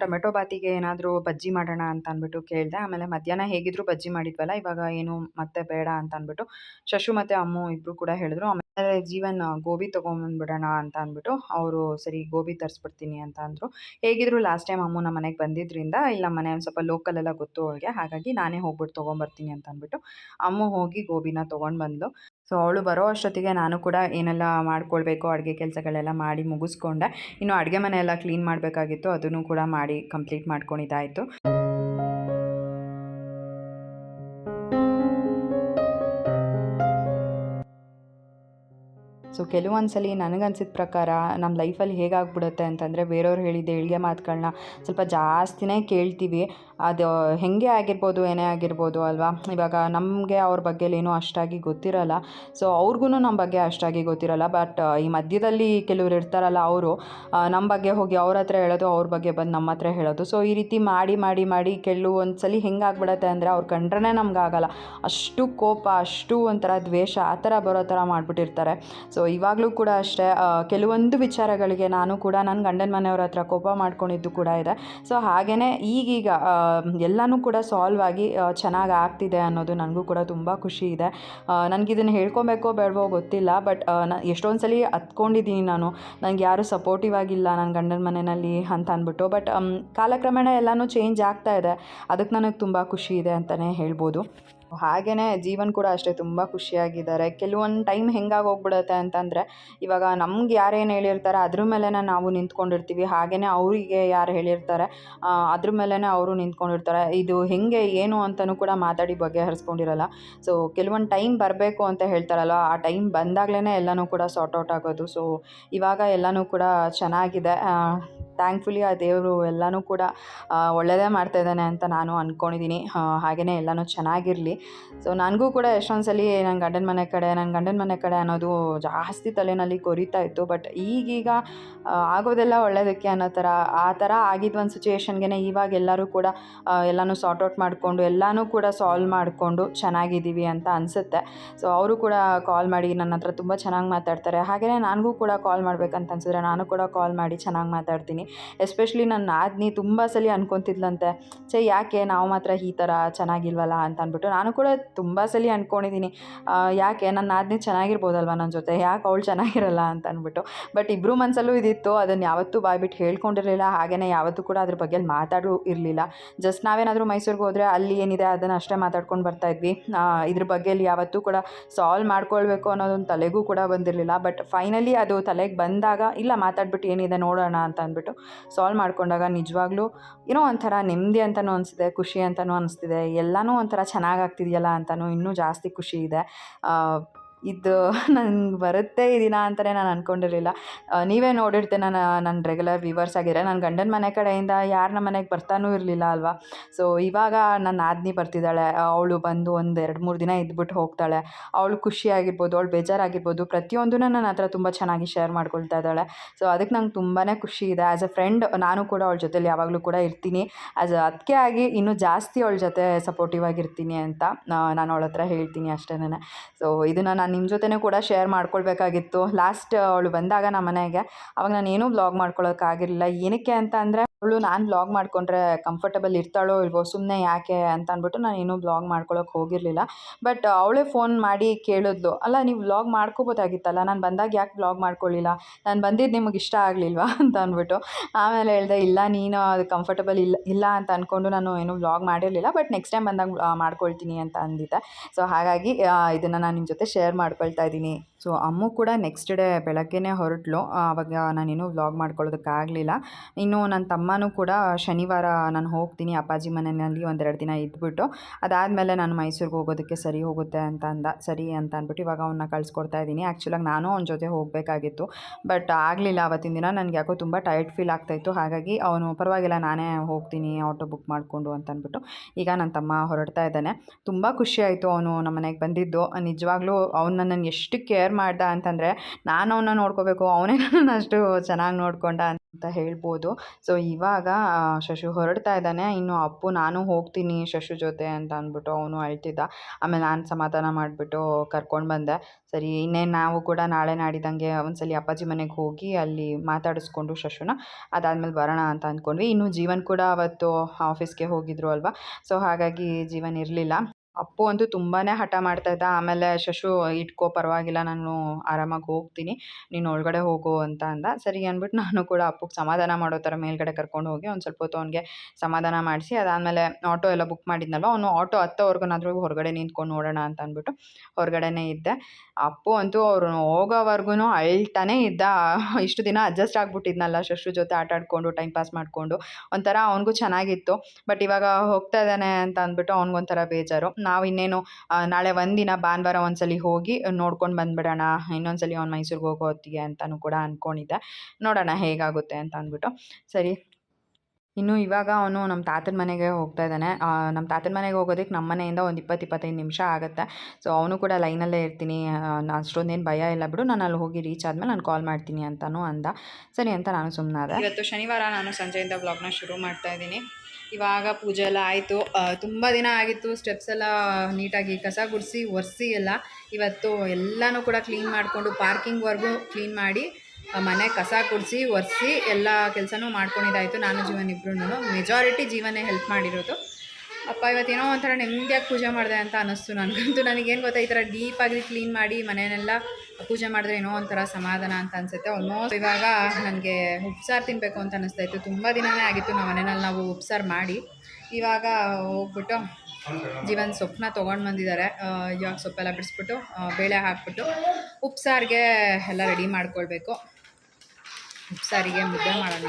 ಟೊಮೆಟೊ ಬಾತಿಗೆ ಏನಾದರೂ ಬಜ್ಜಿ ಮಾಡೋಣ ಅಂತ ಅಂದ್ಬಿಟ್ಟು ಕೇಳಿದೆ, ಆಮೇಲೆ ಮಧ್ಯಾಹ್ನ ಹೇಗಿದ್ರು ಬಜ್ಜಿ ಮಾಡಿದ್ವಲ್ಲ, ಇವಾಗ ಏನು ಮತ್ತೆ ಬೇಡ ಅಂತ ಅಂದ್ಬಿಟ್ಟು ಶಶು ಮತ್ತೆ ಅಮ್ಮು ಇಬ್ಬರು ಕೂಡ ಹೇಳಿದ್ರು, ಆಮೇಲೆ ಜೀವನ್ ಗೋಬಿ ತೊಗೊಂಬಂದ್ಬಿಡೋಣ ಅಂತ ಅಂದ್ಬಿಟ್ಟು ಅವರು ಸರಿ ಗೋಬಿ ತರಿಸ್ಬಿಡ್ತೀನಿ ಅಂತ ಅಂದರು. ಹೇಗಿದ್ರು ಲಾಸ್ಟ್ ಟೈಮ್ ಅಮ್ಮು ನಮ್ಮ ಮನೆಗೆ ಬಂದಿದ್ದರಿಂದ ಇಲ್ಲ ಮನೆ ಒಂದು ಸ್ವಲ್ಪ ಲೋಕಲ್ ಎಲ್ಲ ಗೊತ್ತು ಅವಳಿಗೆ, ಹಾಗಾಗಿ ನಾನೇ ಹೋಗ್ಬಿಟ್ಟು ತೊಗೊಂಬರ್ತೀನಿ ಅಂತ ಅಂದ್ಬಿಟ್ಟು ಅಮ್ಮು ಹೋಗಿ ಗೋಬಿನ ತೊಗೊಂಡು ಬಂದು ಸೊ ಅವಳು ಬರೋ ಅಷ್ಟೊತ್ತಿಗೆ ನಾನು ಕೂಡ ಏನೆಲ್ಲ ಮಾಡ್ಕೊಳ್ಬೇಕು ಅಡುಗೆ ಕೆಲಸಗಳೆಲ್ಲ ಮಾಡಿ ಮುಗಿಸ್ಕೊಂಡೆ. ಇನ್ನು ಅಡುಗೆ ಮನೆ ಎಲ್ಲ ಕ್ಲೀನ್ ಮಾಡಬೇಕಾಗಿತ್ತು, ಅದನ್ನು ಕೂಡ ಮಾಡಿ ಕಂಪ್ಲೀಟ್ ಮಾಡ್ಕೊಂಡಿದ್ದಾಯಿತು ಸೊ ಕೆಲವೊಂದು ಸಲ ನನಗನ್ಸಿದ ಪ್ರಕಾರ ನಮ್ಮ ಲೈಫಲ್ಲಿ ಹೇಗಾಗ್ಬಿಡುತ್ತೆ ಅಂತಂದರೆ ಬೇರೆಯವ್ರು ಹೇಳಿದ ಏಳಿಗೆ ಮಾತುಗಳನ್ನ ಸ್ವಲ್ಪ ಜಾಸ್ತಿನೇ ಕೇಳ್ತೀವಿ. ಅದು ಹೇಗೆ ಆಗಿರ್ಬೋದು, ಏನೇ ಆಗಿರ್ಬೋದು ಅಲ್ವಾ? ಇವಾಗ ನಮಗೆ ಅವ್ರ ಬಗ್ಗೆಲೇನೂ ಅಷ್ಟಾಗಿ ಗೊತ್ತಿರಲ್ಲ. ಸೊ ಅವ್ರಿಗೂ ನಮ್ಮ ಬಗ್ಗೆ ಅಷ್ಟಾಗಿ ಗೊತ್ತಿರಲ್ಲ. ಬಟ್ ಈ ಮಧ್ಯದಲ್ಲಿ ಕೆಲವ್ರು ಇರ್ತಾರಲ್ಲ ಅವರು ನಮ್ಮ ಬಗ್ಗೆ ಹೋಗಿ ಅವ್ರ ಹತ್ರ ಹೇಳೋದು, ಅವ್ರ ಬಗ್ಗೆ ಬಂದು ನಮ್ಮ ಹತ್ರ ಹೇಳೋದು. ಸೊ ಈ ರೀತಿ ಮಾಡಿ ಮಾಡಿ ಮಾಡಿ ಕೆಲವೊಂದು ಸಲ ಹೆಂಗಾಗ್ಬಿಡತ್ತೆ ಅಂದರೆ ಅವ್ರು ಕಂಡ್ರೇ ನಮ್ಗೆ ಆಗಲ್ಲ ಅಷ್ಟು ಕೋಪ, ಅಷ್ಟು ಒಂಥರ ದ್ವೇಷ ಆ ಥರ ಬರೋ ಥರ ಮಾಡಿಬಿಟ್ಟಿರ್ತಾರೆ. ಸೊ ಇವಾಗಲೂ ಕೂಡ ಅಷ್ಟೇ ಕೆಲವೊಂದು ವಿಚಾರಗಳಿಗೆ ನಾನು ಕೂಡ ನನ್ನ ಗಂಡನ ಮನೆಯವ್ರ ಹತ್ರ ಕೋಪ ಮಾಡ್ಕೊಂಡಿದ್ದು ಕೂಡ ಇದೆ. ಸೊ ಹಾಗೆಯೇ ಈಗೀಗ ಎಲ್ಲನೂ ಕೂಡ ಸಾಲ್ವ್ ಆಗಿ ಚೆನ್ನಾಗಿ ಆಗ್ತಿದೆ ಅನ್ನೋದು ನನಗೂ ಕೂಡ ತುಂಬ ಖುಷಿ ಇದೆ. ನನಗಿದನ್ನು ಹೇಳ್ಕೊಬೇಕೋ ಬೇಡವೋ ಗೊತ್ತಿಲ್ಲ, ಬಟ್ ಎಷ್ಟೊಂದು ಸಲ ಹತ್ಕೊಂಡಿದ್ದೀನಿ ನಾನು. ನನಗೆ ಯಾರು ಸಪೋರ್ಟಿವ್ ಆಗಿಲ್ಲ ನನ್ನ ಗಂಡನ ಮನೆಯಲ್ಲಿ ಅಂತ ಅಂದ್ಬಿಟ್ಟು, ಬಟ್ ಕಾಲಕ್ರಮೇಣ ಎಲ್ಲನೂ ಚೇಂಜ್ ಆಗ್ತಾ ಇದೆ. ಅದಕ್ಕೆ ನನಗೆ ತುಂಬ ಖುಷಿ ಇದೆ ಅಂತಲೇ ಹೇಳ್ಬೋದು. ಹಾಗೆಯೇ ಜೀವನ್ ಕೂಡ ಅಷ್ಟೇ ತುಂಬ ಖುಷಿಯಾಗಿದ್ದಾರೆ. ಕೆಲವೊಂದು ಟೈಮ್ ಹೆಂಗಾಗಿ ಹೋಗ್ಬಿಡುತ್ತೆ ಅಂತಂದರೆ, ಇವಾಗ ನಮ್ಗೆ ಯಾರೇನು ಹೇಳಿರ್ತಾರೆ ಅದ್ರ ಮೇಲೇ ನಾವು ನಿಂತ್ಕೊಂಡಿರ್ತೀವಿ. ಹಾಗೆಯೇ ಅವರಿಗೆ ಯಾರು ಹೇಳಿರ್ತಾರೆ ಅದ್ರ ಮೇಲೇ ಅವರು ನಿಂತ್ಕೊಂಡಿರ್ತಾರೆ. ಇದು ಹೇಗೆ, ಏನು ಅಂತಲೂ ಕೂಡ ಮಾತಾಡಿ ಬಗೆಹರಿಸ್ಕೊಂಡಿರಲ್ಲ. ಸೊ ಕೆಲವೊಂದು ಟೈಮ್ ಬರಬೇಕು ಅಂತ ಹೇಳ್ತಾರಲ್ಲ, ಆ ಟೈಮ್ ಬಂದಾಗಲೇ ಎಲ್ಲನೂ ಕೂಡ ಸಾರ್ಟ್ ಔಟ್ ಆಗೋದು. ಸೊ ಇವಾಗ ಎಲ್ಲನೂ ಕೂಡ ಚೆನ್ನಾಗಿದೆ. ಥ್ಯಾಂಕ್ಫುಲಿ ಆ ದೇವರು ಎಲ್ಲನೂ ಕೂಡ ಒಳ್ಳೆಯದೇ ಮಾಡ್ತಾ ಇದ್ದಾನೆ ಅಂತ ನಾನು ಅಂದ್ಕೊಂಡಿದ್ದೀನಿ ಹಾಗೆಯೇ ಎಲ್ಲನೂ ಚೆನ್ನಾಗಿರಲಿ. ಸೊ ನನಗೂ ಕೂಡ ಎಷ್ಟೊಂದು ಸಲ ನನ್ನ ಗಂಡನ ಮನೆ ಕಡೆ ನನ್ನ ಗಂಡನ ಮನೆ ಕಡೆ ಅನ್ನೋದು ಜಾಸ್ತಿ ತಲೆಯಲ್ಲಿ ಕೊರಿತಾ ಇತ್ತು. ಬಟ್ ಈಗೀಗ ಆಗೋದೆಲ್ಲ ಒಳ್ಳೆಯದಕ್ಕೆ ಅನ್ನೋ ಥರ, ಆ ಥರ ಆಗಿದ್ದು ಒಂದು ಸಿಚುಯೇಷನ್ಗೆ ಇವಾಗ ಎಲ್ಲರೂ ಕೂಡ ಎಲ್ಲನೂ ಸಾರ್ಟ್ ಔಟ್ ಮಾಡಿಕೊಂಡು, ಎಲ್ಲನೂ ಕೂಡ ಸಾಲ್ವ್ ಮಾಡಿಕೊಂಡು ಚೆನ್ನಾಗಿದ್ದೀವಿ ಅಂತ ಅನಿಸುತ್ತೆ. ಸೊ ಅವರು ಕೂಡ ಕಾಲ್ ಮಾಡಿ ನನ್ನ ಹತ್ರ ತುಂಬ ಚೆನ್ನಾಗಿ ಮಾತಾಡ್ತಾರೆ. ಹಾಗೆಯೇ ನನಗೂ ಕೂಡ ಕಾಲ್ ಮಾಡ್ಬೇಕಂತ ಅನ್ಸಿದ್ರೆ ನಾನು ಕೂಡ ಕಾಲ್ ಮಾಡಿ ಚೆನ್ನಾಗಿ ಮಾತಾಡ್ತೀನಿ. ಎಸ್ಪೆಷಲಿ ನನ್ನ ಆದ್ನಿ ತುಂಬ ಸಲ ಅನ್ಕೊತಿದ್ಲಂತೆ. ಛೇ, ಯಾಕೆ? ನಾವು ಮಾತ್ರ ಈ ಥರ ಚೆನ್ನಾಗಿಲ್ವಲ್ಲ ಅಂತ ಅಂದ್ಬಿಟ್ಟು ನಾನು ಕೂಡ ತುಂಬ ಸಲ ಅಂದ್ಕೊಂಡಿದ್ದೀನಿ ಯಾಕೆ ನನ್ನ ನಾದಿನಿ ಚೆನ್ನಾಗಿರ್ಬೋದಲ್ವ ನನ್ನ ಜೊತೆ? ಯಾಕೆ ಅವಳು ಚೆನ್ನಾಗಿರಲ್ಲ ಅಂತ ಅಂದ್ಬಿಟ್ಟು ಬಟ್ ಇಬ್ಬರು ಮನಸ್ಸಲ್ಲೂ ಇದಿತ್ತು ಅದನ್ನು ಯಾವತ್ತೂ ಬಾಯ್ಬಿಟ್ಟು ಹೇಳ್ಕೊಂಡಿರಲಿಲ್ಲ ಹಾಗೆಯೇ ಯಾವತ್ತೂ ಕೂಡ ಅದ್ರ ಬಗ್ಗೆ ಮಾತಾಡೋ ಇರಲಿಲ್ಲ. ಜಸ್ಟ್ ನಾವೇನಾದರೂ ಮೈಸೂರಿಗೆ ಹೋದರೆ ಅಲ್ಲಿ ಏನಿದೆ ಅದನ್ನು ಅಷ್ಟೇ ಮಾತಾಡ್ಕೊಂಡು ಬರ್ತಾ ಇದ್ವಿ. ಇದ್ರ ಬಗ್ಗೆ ಯಾವತ್ತೂ ಕೂಡ ಸಾಲ್ವ್ ಮಾಡ್ಕೊಳ್ಬೇಕು ಅನ್ನೋದೊಂದು ತಲೆಗೂ ಕೂಡ ಬಂದಿರಲಿಲ್ಲ. ಬಟ್ ಫೈನಲಿ ಅದು ತಲೆಗೆ ಬಂದಾಗ, ಇಲ್ಲ ಮಾತಾಡ್ಬಿಟ್ಟು ಏನಿದೆ ನೋಡೋಣ ಅಂತ ಅಂದ್ಬಿಟ್ಟು ಸಾಲ್ವ್ ಮಾಡ್ಕೊಂಡಾಗ ನಿಜವಾಗ್ಲೂ ಏನೋ ಒಂಥರ ನೆಮ್ಮದಿ ಅಂತಲೂ ಅನಿಸ್ತಿದೆ, ಖುಷಿ ಅಂತಲೂ ಅನಿಸ್ತಿದೆ, ಎಲ್ಲನೂ ಒಂಥರ ಚೆನ್ನಾಗಿ ಆಗ್ತಿದೆಯಲ್ಲ ಅಂತಲೂ ಇನ್ನೂ ಜಾಸ್ತಿ ಖುಷಿ ಇದೆ ಇದು ನಂಗೆ ಬರುತ್ತೆ ಈ ದಿನ ಅಂತಲೇ ನಾನು ಅಂದ್ಕೊಂಡಿರಲಿಲ್ಲ ನೀವೇ ನೋಡಿರ್ತೀರ ನಾನು ನನ್ನ ರೆಗ್ಯುಲರ್ ವ್ಯೂವರ್ಸ್ ಆಗಿದ್ರೆ ನನ್ನ ಗಂಡನ ಮನೆ ಕಡೆಯಿಂದ ಯಾರು ನಮ್ಮ ಮನೆಗೆ ಬರ್ತಾನೂ ಇರಲಿಲ್ಲ ಅಲ್ವಾ? ಸೊ ಇವಾಗ ನನ್ನ ಆದ್ನಿ ಬರ್ತಿದ್ದಾಳೆ. ಅವಳು ಬಂದು ಒಂದು ಎರಡು ಮೂರು ದಿನ ಇದ್ಬಿಟ್ಟು ಹೋಗ್ತಾಳೆ. ಅವಳು ಖುಷಿಯಾಗಿರ್ಬೋದು, ಅವಳು ಬೇಜಾರಾಗಿರ್ಬೋದು, ಪ್ರತಿಯೊಂದನ್ನು ನನ್ನ ಹತ್ರ ತುಂಬ ಚೆನ್ನಾಗಿ ಶೇರ್ ಮಾಡ್ಕೊಳ್ತಾ ಇದ್ದಾಳೆ. ಸೊ ಅದಕ್ಕೆ ನಂಗೆ ತುಂಬಾ ಖುಷಿ ಇದೆ. ಆ್ಯಸ್ ಅ ಫ್ರೆಂಡ್ ನಾನು ಕೂಡ ಅವಳ ಜೊತೆಲಿ ಯಾವಾಗಲೂ ಕೂಡ ಇರ್ತೀನಿ. ಆ್ಯಸ್ ಅದಕ್ಕೆ ಆಗಿ ಇನ್ನೂ ಜಾಸ್ತಿ ಅವಳ ಜೊತೆ ಸಪೋರ್ಟಿವ್ ಆಗಿರ್ತೀನಿ ಅಂತ ನಾನು ಅವಳ ಹತ್ರ ಹೇಳ್ತೀನಿ ಅಷ್ಟೇನೆ. ಸೊ ಇದನ್ನು ನಾನು ನಿಮ್ಮ ಜೊತೆನೂ ಕೂಡ ಶೇರ್ ಮಾಡ್ಕೊಳ್ಬೇಕಾಗಿತ್ತು. ಲಾಸ್ಟ್ ಅವಳು ಬಂದಾಗ ನಮ್ಮ ಮನೆಗೆ ಅವಾಗ ನಾನು ಏನೂ ಬ್ಲಾಗ್ ಮಾಡ್ಕೊಳ್ಳೋಕ್ಕಾಗಿರಲಿಲ್ಲ ಏನಕ್ಕೆ ಅಂತ ಅಂದರೆ ಅವಳು ನಾನು ಬ್ಲಾಗ್ ಮಾಡಿಕೊಂಡ್ರೆ ಕಂಫರ್ಟಬಲ್ ಇರ್ತಾಳೋ ಇಲ್ವೋ ಸುಮ್ಮನೆ ಯಾಕೆ ಅಂತ ಅಂದ್ಬಿಟ್ಟು ನಾನು ಇನ್ನೂ ಬ್ಲಾಗ್ ಮಾಡ್ಕೊಳಕ್ಕೆ ಹೋಗಿರಲಿಲ್ಲ. ಬಟ್ ಅವಳೇ ಫೋನ್ ಮಾಡಿ ಕೇಳಿದ್ಲು. ಅಲ್ಲ, ನೀವು ವ್ಲಾಗ್ ಮಾಡ್ಕೋಬೋದಾಗಿತ್ತಲ್ಲ? ನಾನು ಬಂದಾಗ ಯಾಕೆ ಬ್ಲಾಗ್ ಮಾಡ್ಕೊಳ್ಳಿಲ್ಲ ನಾನು ಬಂದಿದ್ದು ನಿಮಗೆ ಇಷ್ಟ ಆಗಲಿಲ್ವಾ? ಅಂತ ಅಂದ್ಬಿಟ್ಟು ಆಮೇಲೆ ಹೇಳಿದೆ, ಇಲ್ಲ, ನೀನು ಅದು ಕಂಫರ್ಟಬಲ್ ಇಲ್ಲ ಇಲ್ಲ ಅಂತ ಅಂದ್ಕೊಂಡು ನಾನು ಏನು ವ್ಲಾಗ್ ಮಾಡಿರಲಿಲ್ಲ. ಬಟ್ ನೆಕ್ಸ್ಟ್ ಟೈಮ್ ಬಂದಾಗ ಮಾಡ್ಕೊಳ್ತೀನಿ ಅಂತ ಅಂದಿದ್ದೆ. ಸೊ ಹಾಗಾಗಿ ಇದನ್ನು ನಾನು ನಿಮ್ಮ ಜೊತೆ ಶೇರ್ ಮಾಡ್ಕೊಳ್ತಾ ಇದ್ದೀನಿ. ಸೊ ಅಮ್ಮು ಕೂಡ ನೆಕ್ಸ್ಟ್ ಡೇ ಬೆಳಗ್ಗೆನೇ ಹೊರಟ್ಲು. ಆವಾಗ ನಾನೇನು ವ್ಲಾಗ್ ಮಾಡ್ಕೊಳ್ಳೋದಕ್ಕಾಗಲಿಲ್ಲ. ಇನ್ನು ನನ್ನ ತಮ್ಮನೂ ಕೂಡ ಶನಿವಾರ ನಾನು ಹೋಗ್ತೀನಿ ಅಪ್ಪಾಜಿ ಮನೆಯಲ್ಲಿ ಒಂದೆರಡು ದಿನ ಇದ್ಬಿಟ್ಟು. ಅದಾದಮೇಲೆ ನಾನು ಮೈಸೂರಿಗೆ ಹೋಗೋದಕ್ಕೆ ಸರಿ ಹೋಗುತ್ತೆ ಅಂತ ಅಂದ, ಸರಿ ಅಂತ ಅಂದ್ಬಿಟ್ಟು ಇವಾಗ ಅವನ್ನ ಕಳಿಸ್ಕೊಡ್ತಾ ಇದ್ದೀನಿ. ಆ್ಯಕ್ಚುಲಾಗಿ ನಾನು ಅವನ ಜೊತೆ ಹೋಗಬೇಕಾಗಿತ್ತು. ಬಟ್ ಆಗಲಿಲ್ಲ, ಅವತ್ತಿನ ದಿನ ನನಗೆ ಯಾಕೋ ತುಂಬ ಟೈರ್ಡ್ ಫೀಲ್ ಆಗ್ತಾಯಿತ್ತು ಹಾಗಾಗಿ ಅವನು ಪರವಾಗಿಲ್ಲ, ನಾನೇ ಹೋಗ್ತೀನಿ ಆಟೋ ಬುಕ್ ಮಾಡಿಕೊಂಡು ಅಂತ ಅಂದ್ಬಿಟ್ಟು ಈಗ ನನ್ನ ತಮ್ಮ ಹೊರಡ್ತಾ ಇದ್ದಾನೆ. ತುಂಬ ಖುಷಿ ಆಯಿತು ಅವನು ನಮ್ಮ ಮನೆಗೆ ಬಂದಿದ್ದು. ನಿಜವಾಗ್ಲೂ ಅವ್ನು ನನ್ನನ್ನು ಎಷ್ಟು ಕೇರ್ ಮಾಡ್ದ ಅಂತಂದರೆ ನಾನು ಅವನ್ನ ನೋಡ್ಕೋಬೇಕು, ಅವನೇ ನಾನು ಅಷ್ಟು ಚೆನ್ನಾಗಿ ನೋಡ್ಕೊಂಡ ಅಂತ ಹೇಳ್ಬೋದು. ಸೊ ಇವಾಗ ಶಶು ಹೊರಡ್ತಾ ಇದ್ದಾನೆ, ಇನ್ನು ಅಪ್ಪು ನಾನು ಹೋಗ್ತೀನಿ ಶಶು ಜೊತೆ ಅಂತ ಅಂದ್ಬಿಟ್ಟು ಅವನು ಅಳ್ತಿದ್ದ. ಆಮೇಲೆ ನಾನು ಸಮಾಧಾನ ಮಾಡಿಬಿಟ್ಟು ಕರ್ಕೊಂಡು ಬಂದೆ. ಸರಿ, ಇನ್ನೇನು ನಾವು ಕೂಡ ನಾಳೆ ನಾಡಿದಂಗೆ ಒಂದ್ಸಲಿ ಅಪ್ಪಾಜಿ ಮನೆಗೆ ಹೋಗಿ ಅಲ್ಲಿ ಮಾತಾಡಿಸ್ಕೊಂಡು ಶಶುನ, ಅದಾದಮೇಲೆ ಬರೋಣ ಅಂತ ಅಂದ್ಕೊಂಡ್ವಿ. ಇನ್ನು ಜೀವನ್ ಕೂಡ ಅವತ್ತು ಆಫೀಸ್ಗೆ ಹೋಗಿದ್ರು ಅಲ್ವಾ? ಸೊ ಹಾಗಾಗಿ ಜೀವನ್ ಇರಲಿಲ್ಲ. ಅಪ್ಪು ಅಂತೂ ತುಂಬಾ ಹಠ ಮಾಡ್ತಾ ಇದ್ದ. ಆಮೇಲೆ ಶಶು, ಇಟ್ಕೋ, ಪರವಾಗಿಲ್ಲ, ನಾನು ಆರಾಮಾಗಿ ಹೋಗ್ತೀನಿ. ನೀನು ಒಳಗಡೆ ಹೋಗು ಅಂತ ಅಂದ. ಸರಿ ಅಂದ್ಬಿಟ್ಟು ನಾನು ಕೂಡ ಅಪ್ಪಗೆ ಸಮಾಧಾನ ಮಾಡೋ ಥರ ಮೇಲ್ಗಡೆ ಕರ್ಕೊಂಡು ಹೋಗಿ ಒಂದು ಸ್ವಲ್ಪ ಹೊತ್ತು ಅವ್ನಿಗೆ ಸಮಾಧಾನ ಮಾಡಿಸಿ, ಅದಾದಮೇಲೆ ಆಟೋ ಎಲ್ಲ ಬುಕ್ ಮಾಡಿದ್ನಲ್ವ, ಅವನು ಆಟೋ ಹತ್ತೋವರೆಗೂನಾದ್ರೂ ಹೊರಗಡೆ ನಿಂತ್ಕೊಂಡು ನೋಡೋಣ ಅಂತ ಅಂದ್ಬಿಟ್ಟು ಹೊರಗಡೆನೇ ಇದ್ದೆ. ಅಪ್ಪು ಅಂತೂ ಅವರು ಹೋಗೋವರೆಗೂ ಅಳ್ತಾನೇ ಇದ್ದ. ಇಷ್ಟು ದಿನ ಅಡ್ಜಸ್ಟ್ ಆಗಿಬಿಟ್ಟಿದ್ನಲ್ಲ ಶಶು ಜೊತೆ ಆಟ ಆಡ್ಕೊಂಡು, ಟೈಮ್ ಪಾಸ್ ಮಾಡಿಕೊಂಡು. ಒಂಥರ ಅವನಿಗೂ ಚೆನ್ನಾಗಿತ್ತು. ಬಟ್ ಇವಾಗ ಹೋಗ್ತಾ ಇದ್ದಾನೆ ಅಂತ ಅಂದ್ಬಿಟ್ಟು ಅವ್ನಿಗೊಂಥರ ಬೇಜಾರು. ನಾವು ಇನ್ನೇನು ನಾಳೆ ಒಂದಿನ ಭಾನುವಾರ ಒಂದ್ಸಲಿ ಹೋಗಿ ನೋಡ್ಕೊಂಡು ಬಂದ್ಬಿಡೋಣ, ಇನ್ನೊಂದ್ಸಲಿ ಅವ್ನು ಮೈಸೂರಿಗೆ ಹೋಗೋ ಹೊತ್ತಿಗೆ ಅಂತಲೂ ಕೂಡ ಅಂದ್ಕೊಂಡಿದ್ದೆ ನೋಡೋಣ ಹೇಗಾಗುತ್ತೆ ಅಂತ ಅಂದ್ಬಿಟ್ಟು. ಸರಿ, ಇನ್ನು ಇವಾಗ ಅವನು ನಮ್ಮ ತಾತನ ಮನೆಗೆ ಹೋಗ್ತಾ ಇದ್ದಾನೆ. ನಮ್ಮ ತಾತನ ಮನೆಗೆ ಹೋಗೋದಕ್ಕೆ ನಮ್ಮ ಮನೆಯಿಂದ ಒಂದು ಇಪ್ಪತ್ತು ಇಪ್ಪತ್ತೈದು ನಿಮಿಷ ಆಗುತ್ತೆ. ಸೊ ಅವನು ಕೂಡ ಲೈನಲ್ಲೇ ಇರ್ತೀನಿ. ನಾನು ಅಷ್ಟೊಂದೇನು ಭಯ ಇಲ್ಲ ಬಿಡು, ನಾನು ಅಲ್ಲಿ ಹೋಗಿ ರೀಚ್ ಆದಮೇಲೆ ನಾನು ಕಾಲ್ ಮಾಡ್ತೀನಿ ಅಂತಲೂ ಅಂದ. ಸರಿ ಅಂತ ನಾನು ಸುಮ್ಮನಾದೆ ಇವತ್ತು ಶನಿವಾರ ನಾನು ಸಂಜೆಯಿಂದ ಬ್ಲಾಗ್ನ ಶುರು ಮಾಡ್ತಾ ಇದ್ದೀನಿ. ಇವಾಗ ಪೂಜೆ ಎಲ್ಲ ಆಯಿತು. ತುಂಬ ದಿನ ಆಗಿತ್ತು. ಸ್ಟೆಪ್ಸ್ ಎಲ್ಲ ನೀಟಾಗಿ ಕಸ ಗುಡಿಸಿ, ಒರೆಸಿ ಎಲ್ಲ ಇವತ್ತು ಎಲ್ಲನೂ ಕೂಡ ಕ್ಲೀನ್ ಮಾಡಿಕೊಂಡು ಪಾರ್ಕಿಂಗ್ವರೆಗೂ ಕ್ಲೀನ್ ಮಾಡಿ ಮನೆ ಕಸ ಗುಡಿಸಿ, ಒರೆಸಿ ಎಲ್ಲ ಕೆಲಸನೂ ಮಾಡ್ಕೊಂಡಿದ್ದಾಯಿತು. ನಾನು, ಜೀವನ ಇಬ್ಬರೂ ಮೆಜಾರಿಟಿ ಜೀವನೇ ಹೆಲ್ಪ್ ಮಾಡಿರೋದು. ಅಪ್ಪ ಇವತ್ತೇನೋ ಒಂಥರ ನೆಮ್ಮದಿಯಾಗಿ ಪೂಜೆ ಮಾಡಿದೆ ಅಂತ ಅನ್ನಿಸ್ತು ನನಗಂತೂ. ನನಗೇನು ಗೊತ್ತಾ, ಈ ಥರ ಡೀಪಾಗಿ ಕ್ಲೀನ್ ಮಾಡಿ ಮನೆಯನ್ನೆಲ್ಲ ಪೂಜೆ ಮಾಡಿದ್ರೆ ಏನೋ ಒಂಥರ ಸಮಾಧಾನ ಅಂತ ಅನಿಸುತ್ತೆ. ಆಲ್ಮೋಸ್ಟ್ ಇವಾಗ ನನಗೆ ಉಪ್ಸಾರು ತಿನ್ನಬೇಕು ಅಂತ ಅನ್ನಿಸ್ತಾ ಇತ್ತು. ತುಂಬ ದಿನವೇ ಆಗಿತ್ತು ನಮ್ಮ ಮನೆಯಲ್ಲಿ ನಾವು ಉಪ್ಸಾರು ಮಾಡಿ. ಇವಾಗ ಹೋಗ್ಬಿಟ್ಟು ಜೀವನ್ ಸೊಪ್ಪನ್ನ ತೊಗೊಂಡು ಬಂದಿದ್ದಾರೆ. ಇವಾಗ ಸೊಪ್ಪೆಲ್ಲ ಬಿಡಿಸ್ಬಿಟ್ಟು ಬೇಳೆ ಹಾಕ್ಬಿಟ್ಟು ಉಪ್ಸಾರಿಗೆ ಎಲ್ಲ ರೆಡಿ ಮಾಡ್ಕೊಳ್ಬೇಕು. ಉಪ್ಸಾರಿಗೆ ಮುದ್ದೆ ಮಾಡೋಣ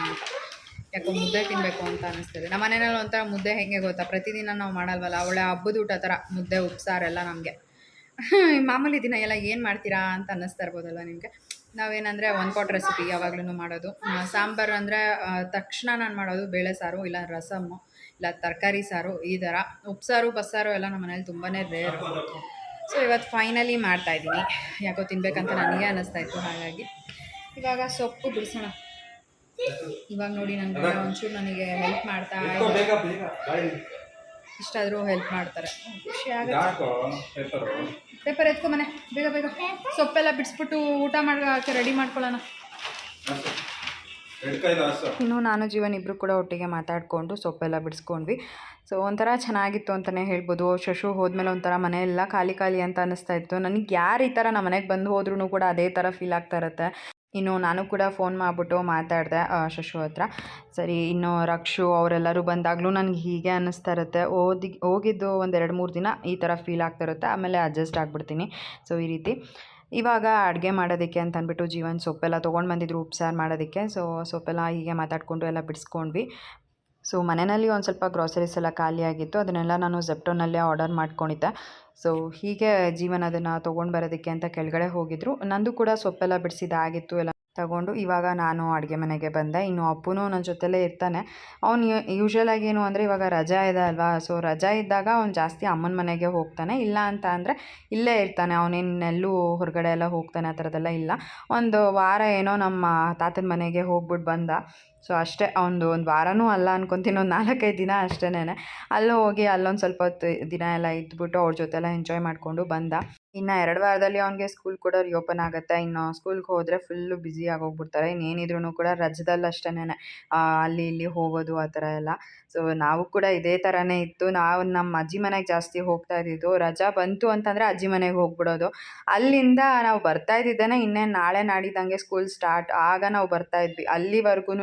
ಯಾಕೋ ಮುದ್ದೆ ತಿನ್ನಬೇಕು ಅಂತ ಅನಿಸ್ತದೆ. ನಮ್ಮ ಮನೆಯಲ್ಲಿ ಒಂಥರ ಮುದ್ದೆ ಹೆಂಗೆ ಗೊತ್ತಾ? ಪ್ರತಿದಿನ ನಾವು ಮಾಡಲ್ವಲ್ಲ ಒಳ್ಳೆ ಹಬ್ಬದ ಊಟ ಥರ ಮುದ್ದೆ, ಉಪ್ಸಾರೆಲ್ಲ ನಮಗೆ. ಮಾಮೂಲಿ ದಿನ ಎಲ್ಲ ಏನು ಮಾಡ್ತೀರಾ ಅಂತ ಅನ್ನಿಸ್ತಾ ಇರ್ಬೋದಲ್ವ ನಿಮಗೆ? ನಾವೇನಂದರೆ ಒನ್ ಪಾಟ್ ರೆಸಿಪಿ ಯಾವಾಗ್ಲೂ ಮಾಡೋದು. ಸಾಂಬಾರು ಅಂದರೆ ತಕ್ಷಣ ನಾನು ಮಾಡೋದು ಬೇಳೆ ಸಾರು, ಇಲ್ಲ ರಸಮ್ಮು ಇಲ್ಲ ತರಕಾರಿ ಸಾರು, ಈ ಥರ ಉಪ್ಸಾರು ಬಸ್ಸಾರು ಎಲ್ಲ ನಮ್ಮ ಮನೇಲಿ ತುಂಬಾ ರೇರ್ ಸೊ ಇವತ್ತು ಫೈನಲಿ ಮಾಡ್ತಾಯಿದ್ದೀನಿ ಯಾಕೋ ತಿನ್ಬೇಕಂತ ನನಗೆ ಅನ್ನಿಸ್ತಾ ಇತ್ತು, ಹಾಗಾಗಿ. ಇವಾಗ ಸೊಪ್ಪು ಬಿಡಿಸೋಣ. ಇವಾಗ ನೋಡಿ ನನಗೆ ಒಂಚೂರು ನನಗೆ ಹೆಲ್ಪ್ ಮಾಡ್ತಾ ಇಷ್ಟಾದರೂ ಹೆಲ್ಪ್ ಮಾಡ್ತಾರೆ. ಖುಷಿ ಆಗುತ್ತೆ. ಪೇಪರ್? ಎತ್ಕೊ ಮನೆ ಬೇಗ ಬೇಗ. ಸೊಪ್ಪೆಲ್ಲ ಬಿಡಿಸ್ಬಿಟ್ಟು ಊಟ ಮಾಡೋಕೆ ರೆಡಿ ಮಾಡ್ಕೊಳ್ಳೋಣ. ಇನ್ನು ನಾನು ಜೀವನ್ ಇಬ್ಬರು ಕೂಡ ಒಟ್ಟಿಗೆ ಮಾತಾಡಿಕೊಂಡು ಸೊಪ್ಪೆಲ್ಲ ಬಿಡಿಸ್ಕೊಂಡ್ವಿ. ಸೊ ಒಂಥರ ಚೆನ್ನಾಗಿತ್ತು ಅಂತಲೇ ಹೇಳ್ಬೋದು. ಶಶು ಹೋದ್ಮೇಲೆ ಒಂಥರ ಮನೆಯೆಲ್ಲ ಎಲ್ಲ ಖಾಲಿ ಖಾಲಿ ಅಂತ ಅನ್ನಿಸ್ತಾ ಇತ್ತು. ನನಗೆ ಯಾರು ಈ ಥರ ನಮ್ಮ ಮನೆಗೆ ಬಂದು ಹೋದ್ರೂ ಕೂಡ ಅದೇ ಥರ ಫೀಲ್ ಆಗ್ತಾ ಇರುತ್ತೆ. ಇನ್ನು ನಾನು ಕೂಡ ಫೋನ್ ಮಾಡಿಬಿಟ್ಟು ಮಾತಾಡಿದೆ ಶಶು ಹತ್ರ. ಸರಿ, ಇನ್ನು ರಕ್ಷು ಅವರೆಲ್ಲರೂ ಬಂದಾಗಲೂ ನನಗೆ ಹೀಗೆ ಅನ್ನಿಸ್ತಾ ಇರುತ್ತೆ. ಓದಿ, ಹೋಗಿದ್ದು ಒಂದು ಎರಡು ಮೂರು ದಿನ ಈ ಥರ ಫೀಲ್ ಆಗ್ತಾ ಇರುತ್ತೆ, ಆಮೇಲೆ ಅಡ್ಜಸ್ಟ್ ಆಗಿಬಿಡ್ತೀನಿ. ಸೊ ಈ ರೀತಿ. ಇವಾಗ ಅಡುಗೆ ಮಾಡೋದಕ್ಕೆ ಅಂತ ಅಂದ್ಬಿಟ್ಟು ಜೀವನ್ ಸೊಪ್ಪೆಲ್ಲ ತೊಗೊಂಡು ಬಂದಿದ್ರು ಉಪ್ಸಾರು ಮಾಡೋದಕ್ಕೆ. ಸೊ ಸೊಪ್ಪೆಲ್ಲ ಹೀಗೆ ಮಾತಾಡಿಕೊಂಡು ಎಲ್ಲ ಬಿಡಿಸ್ಕೊಂಡ್ವಿ. ಸೊ ಮನೆಯಲ್ಲಿ ಒಂದು ಸ್ವಲ್ಪ ಗ್ರಾಸರೀಸ್ ಎಲ್ಲ ಖಾಲಿಯಾಗಿತ್ತು ಅದನ್ನೆಲ್ಲ ನಾನು ಜೆಪ್ಟೋನಲ್ಲೇ ಆರ್ಡರ್ ಮಾಡ್ಕೊಂಡಿದ್ದೆ. ಸೊ ಹೀಗೆ ಜೀವನ ಅದನ್ನು ತೊಗೊಂಡು ಬರೋದಕ್ಕೆ ಅಂತ ಕೆಳಗಡೆ ಹೋಗಿದ್ರು. ನಂದು ಕೂಡ ಸೊಪ್ಪೆಲ್ಲ ಬಿಡಿಸಿದಾಗಿತ್ತು ಎಲ್ಲ ತಗೊಂಡು, ಇವಾಗ ನಾನು ಅಡುಗೆ ಮನೆಗೆ ಬಂದೆ. ಇನ್ನು ಅಪ್ಪನು ನನ್ನ ಜೊತೆಲೇ ಇರ್ತಾನೆ. ಅವ್ನು ಯೂಶ್ವಲಾಗಿ ಏನು ಅಂದರೆ ಇವಾಗ ರಜಾ ಇದೆ ಅಲ್ವಾ? ಸೊ ರಜಾ ಇದ್ದಾಗ ಅವ್ನು ಜಾಸ್ತಿ ಅಮ್ಮನ ಮನೆಗೆ ಹೋಗ್ತಾನೆ. ಇಲ್ಲ ಅಂತ ಅಂದರೆ ಇಲ್ಲೇ ಇರ್ತಾನೆ. ಅವನೇನೆಲ್ಲೂ ಹೊರಗಡೆ ಎಲ್ಲ ಹೋಗ್ತಾನೆ, ಆ ಥರದ್ದೆಲ್ಲ ಇಲ್ಲ. ಒಂದು ವಾರ ಏನೋ ನಮ್ಮ ತಾತನ ಮನೆಗೆ ಹೋಗ್ಬಿಟ್ಟು ಬಂದ. ಸೊ, ಅಷ್ಟೇ, ಒಂದು ಒಂದು ವಾರನೂ ಅಲ್ಲ ಅನ್ಕೊತೀನಿ, ಒಂದು ನಾಲ್ಕೈದು ದಿನ ಅಷ್ಟೇನೆ ಅಲ್ಲೂ ಹೋಗಿ ಅಲ್ಲೊಂದು ಸ್ವಲ್ಪ ಹೊತ್ತು ದಿನ ಎಲ್ಲ ಇದ್ದುಬಿಟ್ಟು ಅವ್ರ ಜೊತೆ ಎಲ್ಲ ಎಂಜಾಯ್ ಮಾಡಿಕೊಂಡು ಬಂದ. ಇನ್ನು ಎರಡು ವಾರದಲ್ಲಿ ಅವನಿಗೆ ಸ್ಕೂಲ್ ಕೂಡ ರಿಓಪನ್ ಆಗುತ್ತೆ. ಇನ್ನು ಸ್ಕೂಲ್ಗೆ ಹೋದರೆ ಫುಲ್ಲು ಬ್ಯುಸಿ ಆಗೋಗ್ಬಿಡ್ತಾರೆ. ಇನ್ನೇನಿದ್ರು ಕೂಡ ರಜದಲ್ಲಿ ಅಷ್ಟೇನೆ ಅಲ್ಲಿ ಇಲ್ಲಿ ಹೋಗೋದು, ಆ ಥರ ಎಲ್ಲ. ಸೊ, ನಾವು ಕೂಡ ಇದೇ ಥರನೇ ಇತ್ತು. ನಾವು ನಮ್ಮ ಅಜ್ಜಿ ಮನೆಗೆ ಜಾಸ್ತಿ ಹೋಗ್ತಾ ಇದ್ದಿದ್ದು, ರಜಾ ಬಂತು ಅಂತಂದರೆ ಅಜ್ಜಿ ಮನೆಗೆ ಹೋಗ್ಬಿಡೋದು. ಅಲ್ಲಿಂದ ನಾವು ಬರ್ತಾ ಇದ್ದಿದ್ದೇನೆ ಇನ್ನೇನು ನಾಳೆ ನಾಡಿದ್ದಂಗೆ ಸ್ಕೂಲ್ ಸ್ಟಾರ್ಟ್ ಆಗ ನಾವು ಬರ್ತಾ ಇದ್ವಿ. ಅಲ್ಲಿವರೆಗೂ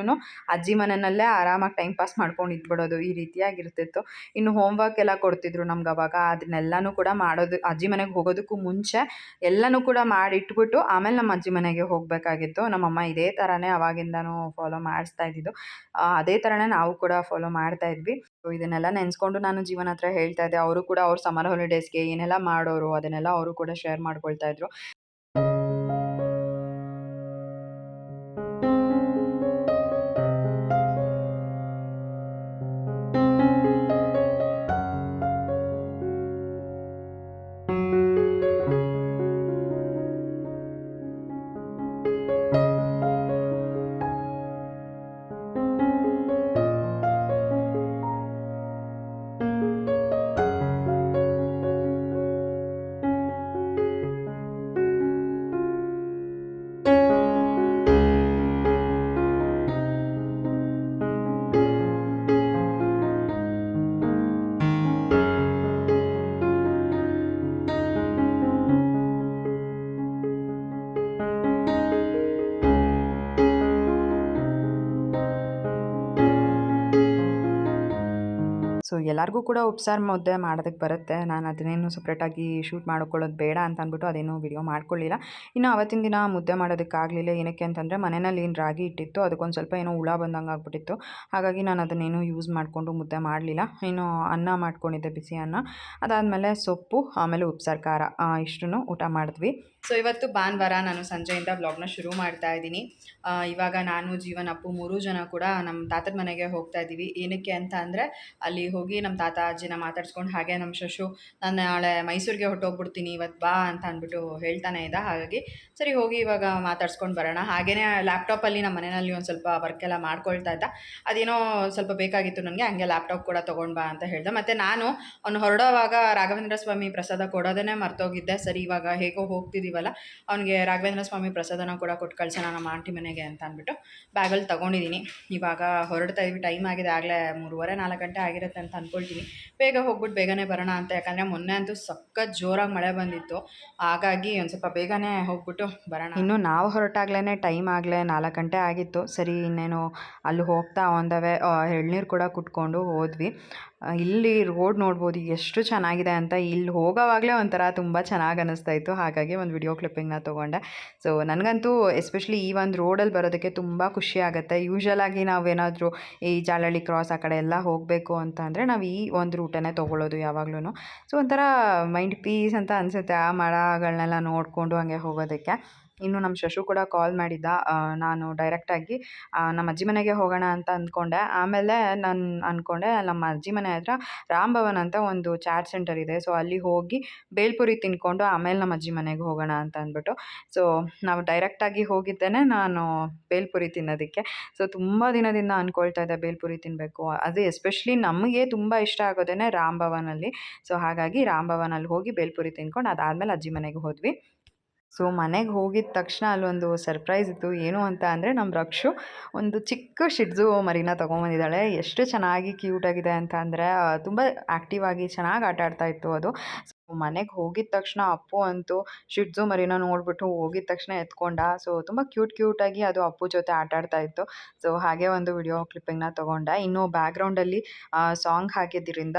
ಅಜ್ಜಿ ಮನೆಯಲ್ಲೇ ಆರಾಮಾಗಿ ಟೈಮ್ ಪಾಸ್ ಮಾಡ್ಕೊಂಡು ಇದ್ಬಿಡೋದು ಈ ರೀತಿಯಾಗಿರ್ತಿತ್ತು. ಇನ್ನು ಹೋಮ್ವರ್ಕ್ ಎಲ್ಲ ಕೊಡ್ತಿದ್ರು ನಮ್ಗೆ ಅವಾಗ. ಅದನ್ನೆಲ್ಲನೂ ಕೂಡ ಮಾಡೋದು, ಅಜ್ಜಿ ಮನೆಗೆ ಹೋಗೋದಕ್ಕೂ ಮುಂಚೆ ಎಲ್ಲನೂ ಕೂಡ ಮಾಡಿ ಇಟ್ಬಿಟ್ಟು ಆಮೇಲೆ ನಮ್ಮ ಅಜ್ಜಿ ಮನೆಗೆ ಹೋಗಬೇಕಾಗಿತ್ತು. ನಮ್ಮಮ್ಮ ಇದೇ ಥರನೇ ಅವಾಗಿಂದನೂ ಫಾಲೋ ಮಾಡಿಸ್ತಾ ಇದ್ದಿದ್ದು. ಅದೇ ಥರನೇ ನಾವು ಕೂಡ ಫಾಲೋ ಮಾಡ್ತಾ ಇದ್ವಿ. ಸೊ ಇದನ್ನೆಲ್ಲ ನೆನೆಸ್ಕೊಂಡು ನಾನು ಜೀವನ ಹತ್ರ ಹೇಳ್ತಾ ಇದ್ದೆ. ಅವರು ಕೂಡ ಅವ್ರ ಸಮರ್ ಹಾಲಿಡೇಸ್ಗೆ ಏನೆಲ್ಲ ಮಾಡೋರು ಅದನ್ನೆಲ್ಲ ಅವರು ಕೂಡ ಶೇರ್ ಮಾಡ್ಕೊಳ್ತಾ ಇದ್ರು. ಎಲ್ಲರಿಗೂ ಕೂಡ ಉಪ್ಸಾರು ಮುದ್ದೆ ಮಾಡೋದಕ್ಕೆ ಬರುತ್ತೆ. ನಾನು ಅದನ್ನೇನು ಸಪ್ರೇಟಾಗಿ ಶೂಟ್ ಮಾಡ್ಕೊಳ್ಳೋದು ಬೇಡ ಅಂತ ಅಂದ್ಬಿಟ್ಟು ಅದೇನು ವಿಡಿಯೋ ಮಾಡ್ಕೊಳ್ಳಿಲ್ಲ. ಇನ್ನು ಅವತ್ತಿನ ದಿನ ಮುದ್ದೆ ಮಾಡೋದಕ್ಕಾಗಲಿಲ್ಲ. ಏನಕ್ಕೆ ಅಂತಂದರೆ ಮನೆಯಲ್ಲಿ ಏನು ರಾಗಿ ಇಟ್ಟಿತ್ತು, ಅದಕ್ಕೊಂದು ಸ್ವಲ್ಪ ಏನೋ ಹುಳ ಬಂದಂಗೆ ಆಗ್ಬಿಟ್ಟಿತ್ತು. ಹಾಗಾಗಿ ನಾನು ಅದನ್ನೇನು ಯೂಸ್ ಮಾಡಿಕೊಂಡು ಮುದ್ದೆ ಮಾಡಲಿಲ್ಲ. ಇನ್ನು ಅನ್ನ ಮಾಡ್ಕೊಂಡಿದ್ದೆ ಬಿಸಿ ಅನ್ನ. ಅದಾದಮೇಲೆ ಸೊಪ್ಪು, ಆಮೇಲೆ ಉಪ್ಸಾರು ಖಾರ ಇಷ್ಟನ್ನು ಊಟ ಮಾಡಿದ್ವಿ. ಸೊ ಇವತ್ತು ಭಾನುವಾರ ನಾನು ಸಂಜೆಯಿಂದ ಬ್ಲಾಗ್ನ ಶುರು ಮಾಡ್ತಾ ಇದ್ದೀನಿ. ಇವಾಗ ನಾನು, ಜೀವನ್, ಅಪ್ಪು ಮೂರೂ ಜನ ಕೂಡ ನಮ್ಮ ತಾತದ ಮನೆಗೆ ಹೋಗ್ತಾ ಇದ್ದೀವಿ. ಏನಕ್ಕೆ ಅಂತ ಅಂದರೆ, ಅಲ್ಲಿ ಹೋಗಿ ನಮ್ಮ ತಾತ, ಅಜ್ಜಿನ ಮಾತಾಡ್ಸ್ಕೊಂಡು, ಹಾಗೆ ನಮ್ಮ ಶಶು, ನಾನು ನಾಳೆ ಮೈಸೂರಿಗೆ ಹೊಟ್ಟೋಗ್ಬಿಡ್ತೀನಿ ಇವತ್ತು ಬಾ ಅಂತ ಅಂದ್ಬಿಟ್ಟು ಹೇಳ್ತಾನೆ ಇದ್ದ ಹಾಗಾಗಿ, ಸರಿ ಹೋಗಿ ಇವಾಗ ಮಾತಾಡ್ಸ್ಕೊಂಡು ಬರೋಣ. ಹಾಗೆಯೇ ಲ್ಯಾಪ್ಟಾಪಲ್ಲಿ ನಮ್ಮ ಮನೆಯಲ್ಲಿ ಒಂದು ಸ್ವಲ್ಪ ವರ್ಕ್ ಎಲ್ಲ ಮಾಡ್ಕೊಳ್ತಾ ಇದ್ದ. ಅದೇನೋ ಸ್ವಲ್ಪ ಬೇಕಾಗಿತ್ತು ನನಗೆ, ಹಂಗೆ ಲ್ಯಾಪ್ಟಾಪ್ ಕೂಡ ತೊಗೊಂಡು ಬಾ ಅಂತ ಹೇಳಿದೆ. ಮತ್ತು ನಾನು ಅವ್ನು ಹೊರಡೋವಾಗ ರಾಘವೇಂದ್ರ ಸ್ವಾಮಿ ಪ್ರಸಾದ ಕೊಡೋದನ್ನೇ ಮರ್ತೋಗಿದ್ದೆ. ಸರಿ, ಇವಾಗ ಹೇಗೋ ಹೋಗ್ತಿದ್ದೀವಲ್ಲ ಅವನಿಗೆ ರಾಘವೇಂದ್ರ ಸ್ವಾಮಿ ಪ್ರಸಾದನ ಕೂಡ ಕೊಟ್ಟು ಕಳ್ಸೋಣ ನಮ್ಮ ಆಂಟಿ ಮನೆಗೆ ಅಂತ ಅಂದ್ಬಿಟ್ಟು ಬ್ಯಾಗಲ್ಲಿ ತೊಗೊಂಡಿದ್ದೀನಿ. ಇವಾಗ ಹೊರಡ್ತಾ ಇದ್ವಿ. ಟೈಮ್ ಆಗಿದೆ. ಆಗಲೇ ಮೂರುವರೆ, ನಾಲ್ಕು ಗಂಟೆ ಆಗಿರುತ್ತೆ ಅಂತ ಅಂದ್ಕೊಳ್ತೀನಿ. ಬೇಗ ಹೋಗ್ಬಿಟ್ಟು ಬೇಗನೆ ಬರೋಣ ಅಂತ. ಯಾಕಂದರೆ ಮೊನ್ನೆ ಅಂತೂ ಸಖತ್ ಜೋರಾಗಿ ಮಳೆ ಬಂದಿತ್ತು. ಹಾಗಾಗಿ ಒಂದು ಸ್ವಲ್ಪ ಬೇಗನೆ ಹೋಗ್ಬಿಟ್ಟು ಬರೋಣ. ಇನ್ನು ನಾವು ಹೊರಟಾಗ್ಲೇ ಟೈಮ್ ಆಗಲೇ ನಾಲ್ಕು ಗಂಟೆ ಆಗಿತ್ತು. ಸರಿ, ಇನ್ನೇನು ಅಲ್ಲಿ ಹೋಗ್ತಾ ಆನ್ ಎಳ್ನೀರು ಕೂಡ ಕುಟ್ಕೊಂಡು ಹೋದ್ವಿ. ಇಲ್ಲಿ ರೋಡ್ ನೋಡ್ಬೋದು, ಎಷ್ಟು ಚೆನ್ನಾಗಿದೆ ಅಂತ. ಇಲ್ಲಿ ಹೋಗೋವಾಗಲೇ ಒಂಥರ ತುಂಬ ಚೆನ್ನಾಗಿ ಅನ್ನಿಸ್ತಾ ಇತ್ತು. ಹಾಗಾಗಿ ಒಂದು ವಿಡಿಯೋ ಕ್ಲಿಪ್ಪಿಂಗ್ನ ತೊಗೊಂಡೆ. ಸೊ ನನಗಂತೂ ಎಸ್ಪೆಷಲಿ ಈ ಒಂದು ರೋಡಲ್ಲಿ ಬರೋದಕ್ಕೆ ತುಂಬ ಖುಷಿ ಆಗುತ್ತೆ. ಯೂಶ್ವಲಾಗಿ ನಾವೇನಾದರೂ ಈ ಜಾಲಹಳ್ಳಿ ಕ್ರಾಸ್ ಆ ಕಡೆ ಎಲ್ಲ ಹೋಗಬೇಕು ಅಂತ ಅಂದರೆ ನಾವು ಈ ಒಂದು ರೂಟನ್ನೇ ತೊಗೊಳ್ಳೋದು ಯಾವಾಗ್ಲೂ ಸೊ ಒಂಥರ ಮೈಂಡ್ ಪೀಸ್ ಅಂತ ಅನಿಸುತ್ತೆ ಆ ಮರಗಳನ್ನೆಲ್ಲ ನೋಡಿಕೊಂಡು ಹಂಗೆ ಹೋಗೋದಕ್ಕೆ. ಇನ್ನು ನಮ್ಮ ಶಶು ಕೂಡ ಕಾಲ್ ಮಾಡಿದ್ದ ನಾನು ಡೈರೆಕ್ಟಾಗಿ ನಮ್ಮ ಅಜ್ಜಿ ಮನೆಗೆ ಹೋಗೋಣ ಅಂತ ಅಂದ್ಕೊಂಡೆ. ಆಮೇಲೆ ನಾನು ಅಂದ್ಕೊಂಡೆ ನಮ್ಮ ಅಜ್ಜಿ ಮನೆ ಹತ್ರ ರಾಮ್ ಭವನ್ ಅಂತ ಒಂದು ಚಾಟ್ ಸೆಂಟರ್ ಇದೆ. ಸೊ ಅಲ್ಲಿ ಹೋಗಿ ಬೇಲ್ಪುರಿ ತಿನ್ಕೊಂಡು ಆಮೇಲೆ ನಮ್ಮ ಅಜ್ಜಿ ಮನೆಗೆ ಹೋಗೋಣ ಅಂತ ಅಂದ್ಬಿಟ್ಟು. ಸೊ ನಾವು ಡೈರೆಕ್ಟಾಗಿ ಹೋಗಿದ್ದೇನೆ ನಾನು ಬೇಲ್ಪುರಿ ತಿನ್ನೋದಕ್ಕೆ. ಸೊ ತುಂಬ ದಿನದಿಂದ ಅಂದ್ಕೊಳ್ತಾ ಇದ್ದೆ ಬೇಲ್ಪುರಿ ತಿನ್ನಬೇಕು ಅದು ಎಸ್ಪೆಷಲಿ ನಮಗೆ ತುಂಬ ಇಷ್ಟ ಆಗೋದೇ ರಾಮ್ ಭವನಲ್ಲಿ ಸೊ ಹಾಗಾಗಿ ರಾಮ್ ಭವನಲ್ಲಿ ಹೋಗಿ ಬೇಲ್ಪುರಿ ತಿನ್ಕೊಂಡು ಅದಾದಮೇಲೆ ಅಜ್ಜಿ ಮನೆಗೆ ಹೋದ್ವಿ. ಸೊ, ಮನೆಗೆ ಹೋಗಿದ ತಕ್ಷಣ ಅಲ್ಲೊಂದು ಸರ್ಪ್ರೈಸ್ ಇತ್ತು. ಏನು ಅಂತ ಅಂದರೆ ನಮ್ಮ ರಕ್ಷು ಒಂದು ಚಿಕ್ಕ ಶಿಡ್ಜು ಮರಿನ ತೊಗೊಂಬಂದಿದ್ದಾಳೆ. ಎಷ್ಟು ಚೆನ್ನಾಗಿ ಕ್ಯೂಟಾಗಿದೆ ಅಂತ ಅಂದರೆ ತುಂಬ ಆ್ಯಕ್ಟಿವ್ ಆಗಿ ಚೆನ್ನಾಗಿ ಆಟ ಆಡ್ತಾ ಇತ್ತು ಅದು. ಸೊ, ಮನೆಗೆ ಹೋಗಿದ ತಕ್ಷಣ ಅಪ್ಪು ಅಂತೂ ಶಿಡ್ಜು ಮರಿನ ನೋಡಿಬಿಟ್ಟು ಹೋಗಿದ ತಕ್ಷಣ ಎತ್ಕೊಂಡ. ಸೊ, ತುಂಬ ಕ್ಯೂಟ್ ಕ್ಯೂಟಾಗಿ ಅದು ಅಪ್ಪು ಜೊತೆ ಆಟ ಆಡ್ತಾ ಇತ್ತು. ಸೊ, ಹಾಗೆ ಒಂದು ವಿಡಿಯೋ ಕ್ಲಿಪ್ಪಿಂಗ್ನ ತೊಗೊಂಡೆ. ಇನ್ನು ಬ್ಯಾಕ್ಗ್ರೌಂಡಲ್ಲಿ ಸಾಂಗ್ ಹಾಕಿದ್ದರಿಂದ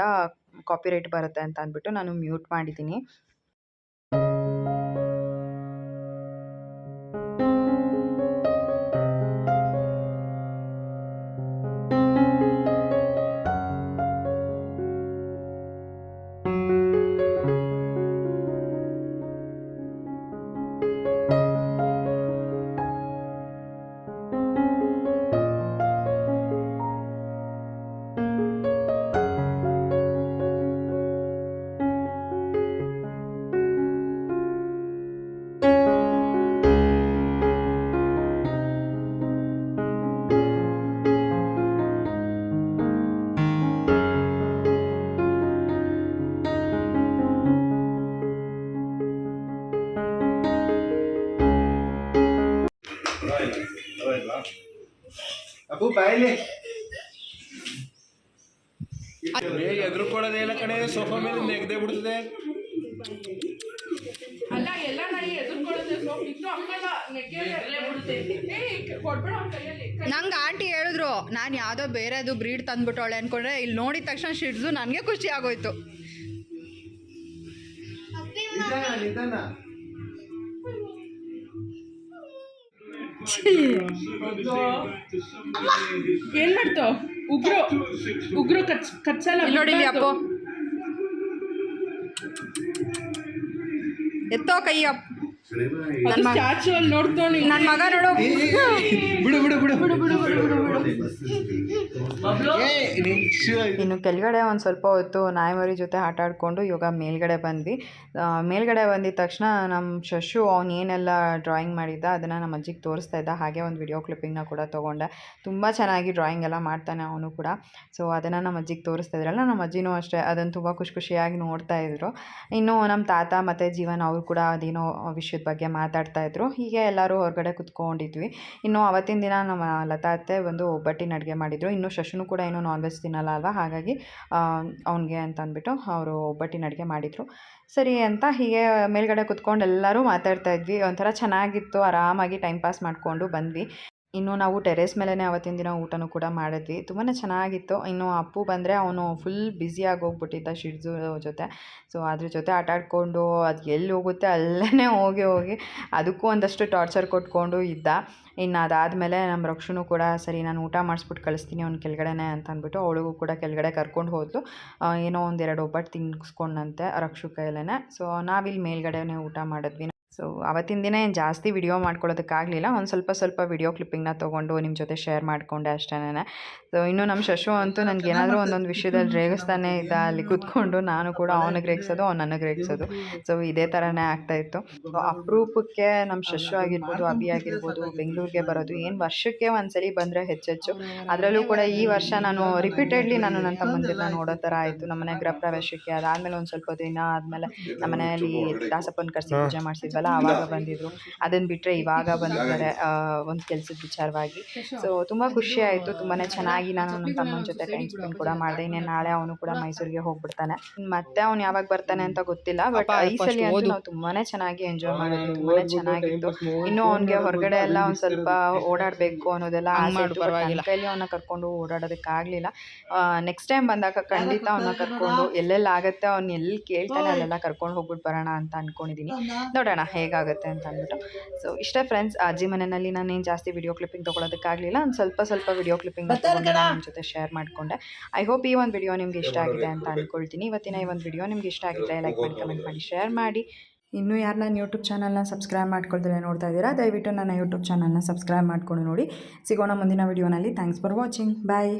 ಕಾಪಿರೈಟ್ ಬರುತ್ತೆ ಅಂತ ಅಂದ್ಬಿಟ್ಟು ನಾನು ಮ್ಯೂಟ್ ಮಾಡಿದ್ದೀನಿ. ಎದುರುಕೊಡೋದೇ ಇಲ್ಲ ಕಡೆ ಸೋಫಾ ಮೇಲೆ ನೆಗ್ದೇ ಬಿಡ್ತದೆ. ಅಲ್ಲ ಎಲ್ಲ ನಾಯಿ ಇನ್ನು ನೆಗೆ ಏ ಕೊಡ್ಬೇಡ ಅವ್ನ ಕೈಯಲ್ಲಿ. ನಂಗೆ ಆಂಟಿ ಹೇಳಿದ್ರು ನಾನು ಯಾವುದೋ ಬೇರೆದು ಬ್ರೀಡ್ ತಂದ್ಬಿಟ್ಟವಳೆ ಅನ್ಕೊಂಡ್ರೆ ಇಲ್ಲಿ ನೋಡಿದ ತಕ್ಷಣ ಶಿಡ್ಸು ನನಗೆ ಖುಷಿ ಆಗೋಯ್ತು. ನಿಧಾನ ನಿಧಾನ. ಏನ್ ಮಾಡ್ತೋ? ಉಗ್ರು ಉಗ್ರು ಕಚ್ ಕಚ್ಚಲ್ಲ ನೋಡಿ ಅಪ್ಪೋ. ಎತ್ತೋ ಕೈ ಅಪ್ಪ ಸ್ಟ್ಯಾಚು ಅಲ್ಲಿ ನೋಡ್ತೋ ನನ್ನ ಮಗ ನೋಡು. ಬಿಡು ಬಿಡು ಬಿಡು ಬಿಡು ಬಿಡು. ಇನ್ನು ಕೆಳಗಡೆ ಒಂದು ಸ್ವಲ್ಪ ಹೊತ್ತು ನಾಯಿಮರಿ ಜೊತೆ ಆಟ ಆಡಿಕೊಂಡು ಇವಾಗ ಮೇಲ್ಗಡೆ ಬಂದ್ವಿ. ಮೇಲ್ಗಡೆ ಬಂದಿದ ತಕ್ಷಣ ನಮ್ಮ ಶಶು ಅವ್ನು ಏನೆಲ್ಲ ಡ್ರಾಯಿಂಗ್ ಮಾಡಿದ್ದ ಅದನ್ನು ನಮ್ಮ ಅಜ್ಜಿಗೆ ತೋರಿಸ್ತಾ ಇದ್ದ. ಹಾಗೆ ಒಂದು ವಿಡಿಯೋ ಕ್ಲಿಪ್ಪಿಂಗ್ನ ಕೂಡ ತೊಗೊಂಡೆ. ತುಂಬ ಚೆನ್ನಾಗಿ ಡ್ರಾಯಿಂಗ್ ಎಲ್ಲ ಮಾಡ್ತಾನೆ ಅವನು ಕೂಡ. ಸೊ ಅದನ್ನು ನಮ್ಮ ಅಜ್ಜಿಗೆ ತೋರಿಸ್ತಾ ಇದ್ರಲ್ಲ ನಮ್ಮ ಅಜ್ಜಿನೂ ಅಷ್ಟೇ. ಅದನ್ನು ತುಂಬ ಖುಷಿ ಖುಷಿಯಾಗಿ ನೋಡ್ತಾ ಇದ್ರು. ಇನ್ನು ನಮ್ಮ ತಾತ ಮತ್ತು ಜೀವನ್ ಅವರು ಕೂಡ ಅದೇನೋ ವಿಷಯದ ಬಗ್ಗೆ ಮಾತಾಡ್ತಾ ಇದ್ರು. ಹೀಗೆ ಎಲ್ಲರೂ ಹೊರಗಡೆ ಕುತ್ಕೊಂಡಿದ್ವಿ. ಇನ್ನು ಅವತ್ತಿನ ದಿನ ನಮ್ಮ ಲತಾ ಅತ್ತೆ ಒಂದು ಒಬ್ಬಟ್ಟಿನ ಅಡುಗೆ ಮಾಡಿದರು. ಇನ್ನು ಶಶುನು ಕೂಡ ಏನೋ ನಾನ್ ವೆಜ್ ತಿನ್ನಲ್ಲ ಅಲ್ವಾ? ಹಾಗಾಗಿ ಅವನಿಗೆ ಅಂತ ಅಂದ್ಬಿಟ್ಟು ಅವರು ಒಬ್ಬಟ್ಟಿನ ಅಡುಗೆ ಮಾಡಿದರು. ಸರಿ ಅಂತ ಹೀಗೆ ಮೇಲ್ಗಡೆ ಕುತ್ಕೊಂಡು ಎಲ್ಲರೂ ಮಾತಾಡ್ತಾ ಇದ್ವಿ. ಒಂಥರ ಚೆನ್ನಾಗಿತ್ತು. ಆರಾಮಾಗಿ ಟೈಮ್ ಪಾಸ್ ಮಾಡಿಕೊಂಡು ಬಂದ್ವಿ. ಇನ್ನು ನಾವು ಟೆರೆಸ್ ಮೇಲೇ ಅವತ್ತಿನ ದಿನ ಊಟನೂ ಕೂಡ ಮಾಡಿದ್ವಿ. ತುಂಬಾ ಚೆನ್ನಾಗಿತ್ತು. ಇನ್ನು ಅಪ್ಪು ಬಂದರೆ ಅವನು ಫುಲ್ ಬ್ಯುಸಿಯಾಗಿ ಹೋಗ್ಬಿಟ್ಟಿದ್ದ ಶಿಡ್ಜು ಜೊತೆ. ಸೊ ಅದ್ರ ಜೊತೆ ಆಟ ಆಡಿಕೊಂಡು, ಅದು ಎಲ್ಲಿ ಹೋಗುತ್ತೆ ಅಲ್ಲೇ ಹೋಗಿ ಹೋಗಿ ಅದಕ್ಕೂ ಒಂದಷ್ಟು ಟಾರ್ಚರ್ ಕೊಟ್ಕೊಂಡು ಇದ್ದ. ಇನ್ನು ಅದಾದಮೇಲೆ ನಮ್ಮ ರಕ್ಷಣು ಕೂಡ ಸರಿ, ನಾನು ಊಟ ಮಾಡಿಸ್ಬಿಟ್ಟು ಕಳಿಸ್ತೀನಿ ಅವ್ನು ಕೆಳಗಡೆನೆ ಅಂತ ಅಂದ್ಬಿಟ್ಟು ಅವಳಿಗೂ ಕೂಡ ಕೆಳಗಡೆ ಕರ್ಕೊಂಡು ಹೋದ್ಲು. ಏನೋ ಒಂದೆರಡು ಒಬ್ಬಟ್ಟು ತಿನ್ನಿಸ್ಕೊಂಡಂತೆ ರಕ್ಷು ಕೈಯಲ್ಲೇ ಸೊ ನಾವಿಲ್ಲಿ ಮೇಲ್ಗಡೆನೇ ಊಟ ಮಾಡಿದ್ವಿ. ಸೊ ಅವತ್ತಿನ ದಿನ ಏನು ಜಾಸ್ತಿ ವಿಡಿಯೋ ಮಾಡ್ಕೊಳ್ಳೋದಕ್ಕಾಗಲಿಲ್ಲ. ಒಂದು ಸ್ವಲ್ಪ ಸ್ವಲ್ಪ ವಿಡಿಯೋ ಕ್ಲಿಪ್ಪಿಂಗ್ನ ತೊಗೊಂಡು ನಿಮ್ಮ ಜೊತೆ ಶೇರ್ ಮಾಡಿಕೊಂಡೆ ಅಷ್ಟೇನೆ ಸೊ ಇನ್ನು ನಮ್ಮ ಶಶು ಅಂತೂ ನನಗೆ ಏನಾದರೂ ಒಂದೊಂದು ವಿಷಯದಲ್ಲಿ ರೇಗಿಸ್ತಾನೆ ಇದ್ದ ಅಲ್ಲಿ ಕೂತ್ಕೊಂಡು ನಾನು ಕೂಡ ಅವನಿಗೆ ರೇಗಿಸೋದು ಅವ್ನು ನನಗೆ ರೇಗಿಸೋದು. ಸೊ ಇದೇ ಥರನೇ ಆಗ್ತಾಯಿತ್ತು ಸೊ ಅಪರೂಪಕ್ಕೆ ನಮ್ಮ ಶಶು ಆಗಿರ್ಬೋದು ಅಭಿ ಆಗಿರ್ಬೋದು ಬೆಂಗಳೂರಿಗೆ ಬರೋದು ಏನು ವರ್ಷಕ್ಕೆ ಒಂದ್ಸಲಿ ಬಂದರೆ ಹೆಚ್ಚೆಚ್ಚು. ಅದರಲ್ಲೂ ಕೂಡ ಈ ವರ್ಷ ನಾನು ರಿಪೀಟೆಡ್ಲಿ ನಾನು ನನ್ನ ತಮ್ಮಂದಿರನ್ನ ನೋಡೋ ಥರ ಆಯಿತು. ನಮ್ಮನೆ ಗೃಹ ಪ್ರವೇಶಕ್ಕೆ ಅದಾದಮೇಲೆ ಒಂದು ಸ್ವಲ್ಪ ದಿನ ಆದಮೇಲೆ ನಮ್ಮನೆಯಲ್ಲಿ ದಾಸಪ್ಪನ ಕರ್ಸಿ ಪೂಜೆ ಮಾಡಿಸಿದ್ವಲ್ಲ ಆವಾಗ ಬಂದಿದ್ರು. ಅದನ್ನು ಬಿಟ್ಟರೆ ಇವಾಗ ಬಂದಿದ್ದಾರೆ ಒಂದು ಕೆಲಸದ ವಿಚಾರವಾಗಿ. ಸೊ ತುಂಬ ಖುಷಿ ಆಯಿತು ತುಂಬಾ ಚೆನ್ನಾಗಿ ನಾನು ನನ್ನ ತಮ್ಮನ ಜೊತೆ ಟೈಮ್ ಸ್ಪೆಂಡ್ ಕೂಡ ಮಾಡಿದೆ. ಇನ್ನೇನು ನಾಳೆ ಅವನು ಕೂಡ ಮೈಸೂರಿಗೆ ಹೋಗ್ಬಿಡ್ತಾನೆ. ಮತ್ತೆ ಅವ್ನು ಯಾವಾಗ ಬರ್ತಾನೆ ಅಂತ ಗೊತ್ತಿಲ್ಲ ಬಟ್ ಈ ಸಲ ಅಂತೂ ನಾವು ತುಂಬಾ ಚೆನ್ನಾಗಿ ಎಂಜಾಯ್ ಮಾಡಿದ್ವಿ ತುಂಬಾ ಚೆನ್ನಾಗಿತ್ತು. ಇನ್ನು ಅವ್ನಿಗೆ ಹೊರಗಡೆ ಎಲ್ಲ ಒಂದು ಸ್ವಲ್ಪ ಓಡಾಡಬೇಕು ಅನ್ನೋದೆಲ್ಲ ಕೈಲಿ ಅವನ್ನ ಕರ್ಕೊಂಡು ಓಡಾಡೋದಕ್ಕಾಗಲಿಲ್ಲ. ನೆಕ್ಸ್ಟ್ ಟೈಮ್ ಬಂದಾಗ ಖಂಡಿತ ಅವನ್ನ ಕರ್ಕೊಂಡು ಎಲ್ಲೆಲ್ಲಿ ಆಗುತ್ತೆ ಅವ್ನು ಎಲ್ಲಿ ಕೇಳ್ತಾನೆ ಅಲ್ಲೆಲ್ಲ ಕರ್ಕೊಂಡು ಹೋಗ್ಬಿಟ್ಟು ಬರೋಣ ಅಂತ ಅನ್ಕೊಂಡಿದೀನಿ. ನೋಡೋಣ ಹೇಗಾಗುತ್ತೆ ಅಂತ ಅಂದ್ಬಿಟ್ಟು. ಸೊ ಇಷ್ಟೇ ಫ್ರೆಂಡ್ಸ್ ಅಜ್ಜಿ ಮನೆಯಲ್ಲಿ ನಾನೇನು ಜಾಸ್ತಿ ವಿಡಿಯೋ ಕ್ಲಿಪ್ಪಿಂಗ್ ತೊಗೊಳೋದಕ್ಕಾಗಲಿಲ್ಲ. ಒಂದು ಸ್ವಲ್ಪ ಸ್ವಲ್ಪ ವಿಡಿಯೋ ಕ್ಲಿಪ್ಪಿಂಗ್ ನಿಮ್ಮ ಜೊತೆ ಶೇರ್ ಮಾಡಿಕೊಂಡೆ. ಐ ಹೋಪ್ ಈ ಒಂದು ವಿಡಿಯೋ ನಿಮ್ಗೆ ಇಷ್ಟ ಆಗಿದೆ ಅಂತ ಅಂದ್ಕೊಳ್ತೀನಿ ಇವತ್ತಿನ ಈ ಒಂದು ವಿಡಿಯೋ ನಿಮ್ಗೆ ಇಷ್ಟ ಆಗಿದ್ರೆ ಲೈಕ್ ಮಾಡಿ ಕಮೆಂಟ್ ಮಾಡಿ ಶೇರ್ ಮಾಡಿ. ಇನ್ನೂ ಯಾರು ನನ್ನ ಯೂಟ್ಯೂಬ್ ಚಾನಲ್ನ ಸಬ್ಸ್ಕ್ರೈಬ್ ಮಾಡ್ಕೊಳ್ತಾರೆ ನೋಡ್ತಾ ಇದ್ದೀರಾ ದಯವಿಟ್ಟು ನನ್ನ ಯೂಟ್ಯೂಬ್ ಚಾನಲ್ನ ಸಬ್ಸ್ಕ್ರೈಬ್ ಮಾಡ್ಕೊಂಡು ನೋಡಿ. ಸಿಗೋಣ ಮುಂದಿನ ವಿಡಿಯೋನಲ್ಲಿ ಥ್ಯಾಂಕ್ಸ್ ಫಾರ್ ವಾಚಿಂಗ್ ಬಾಯ್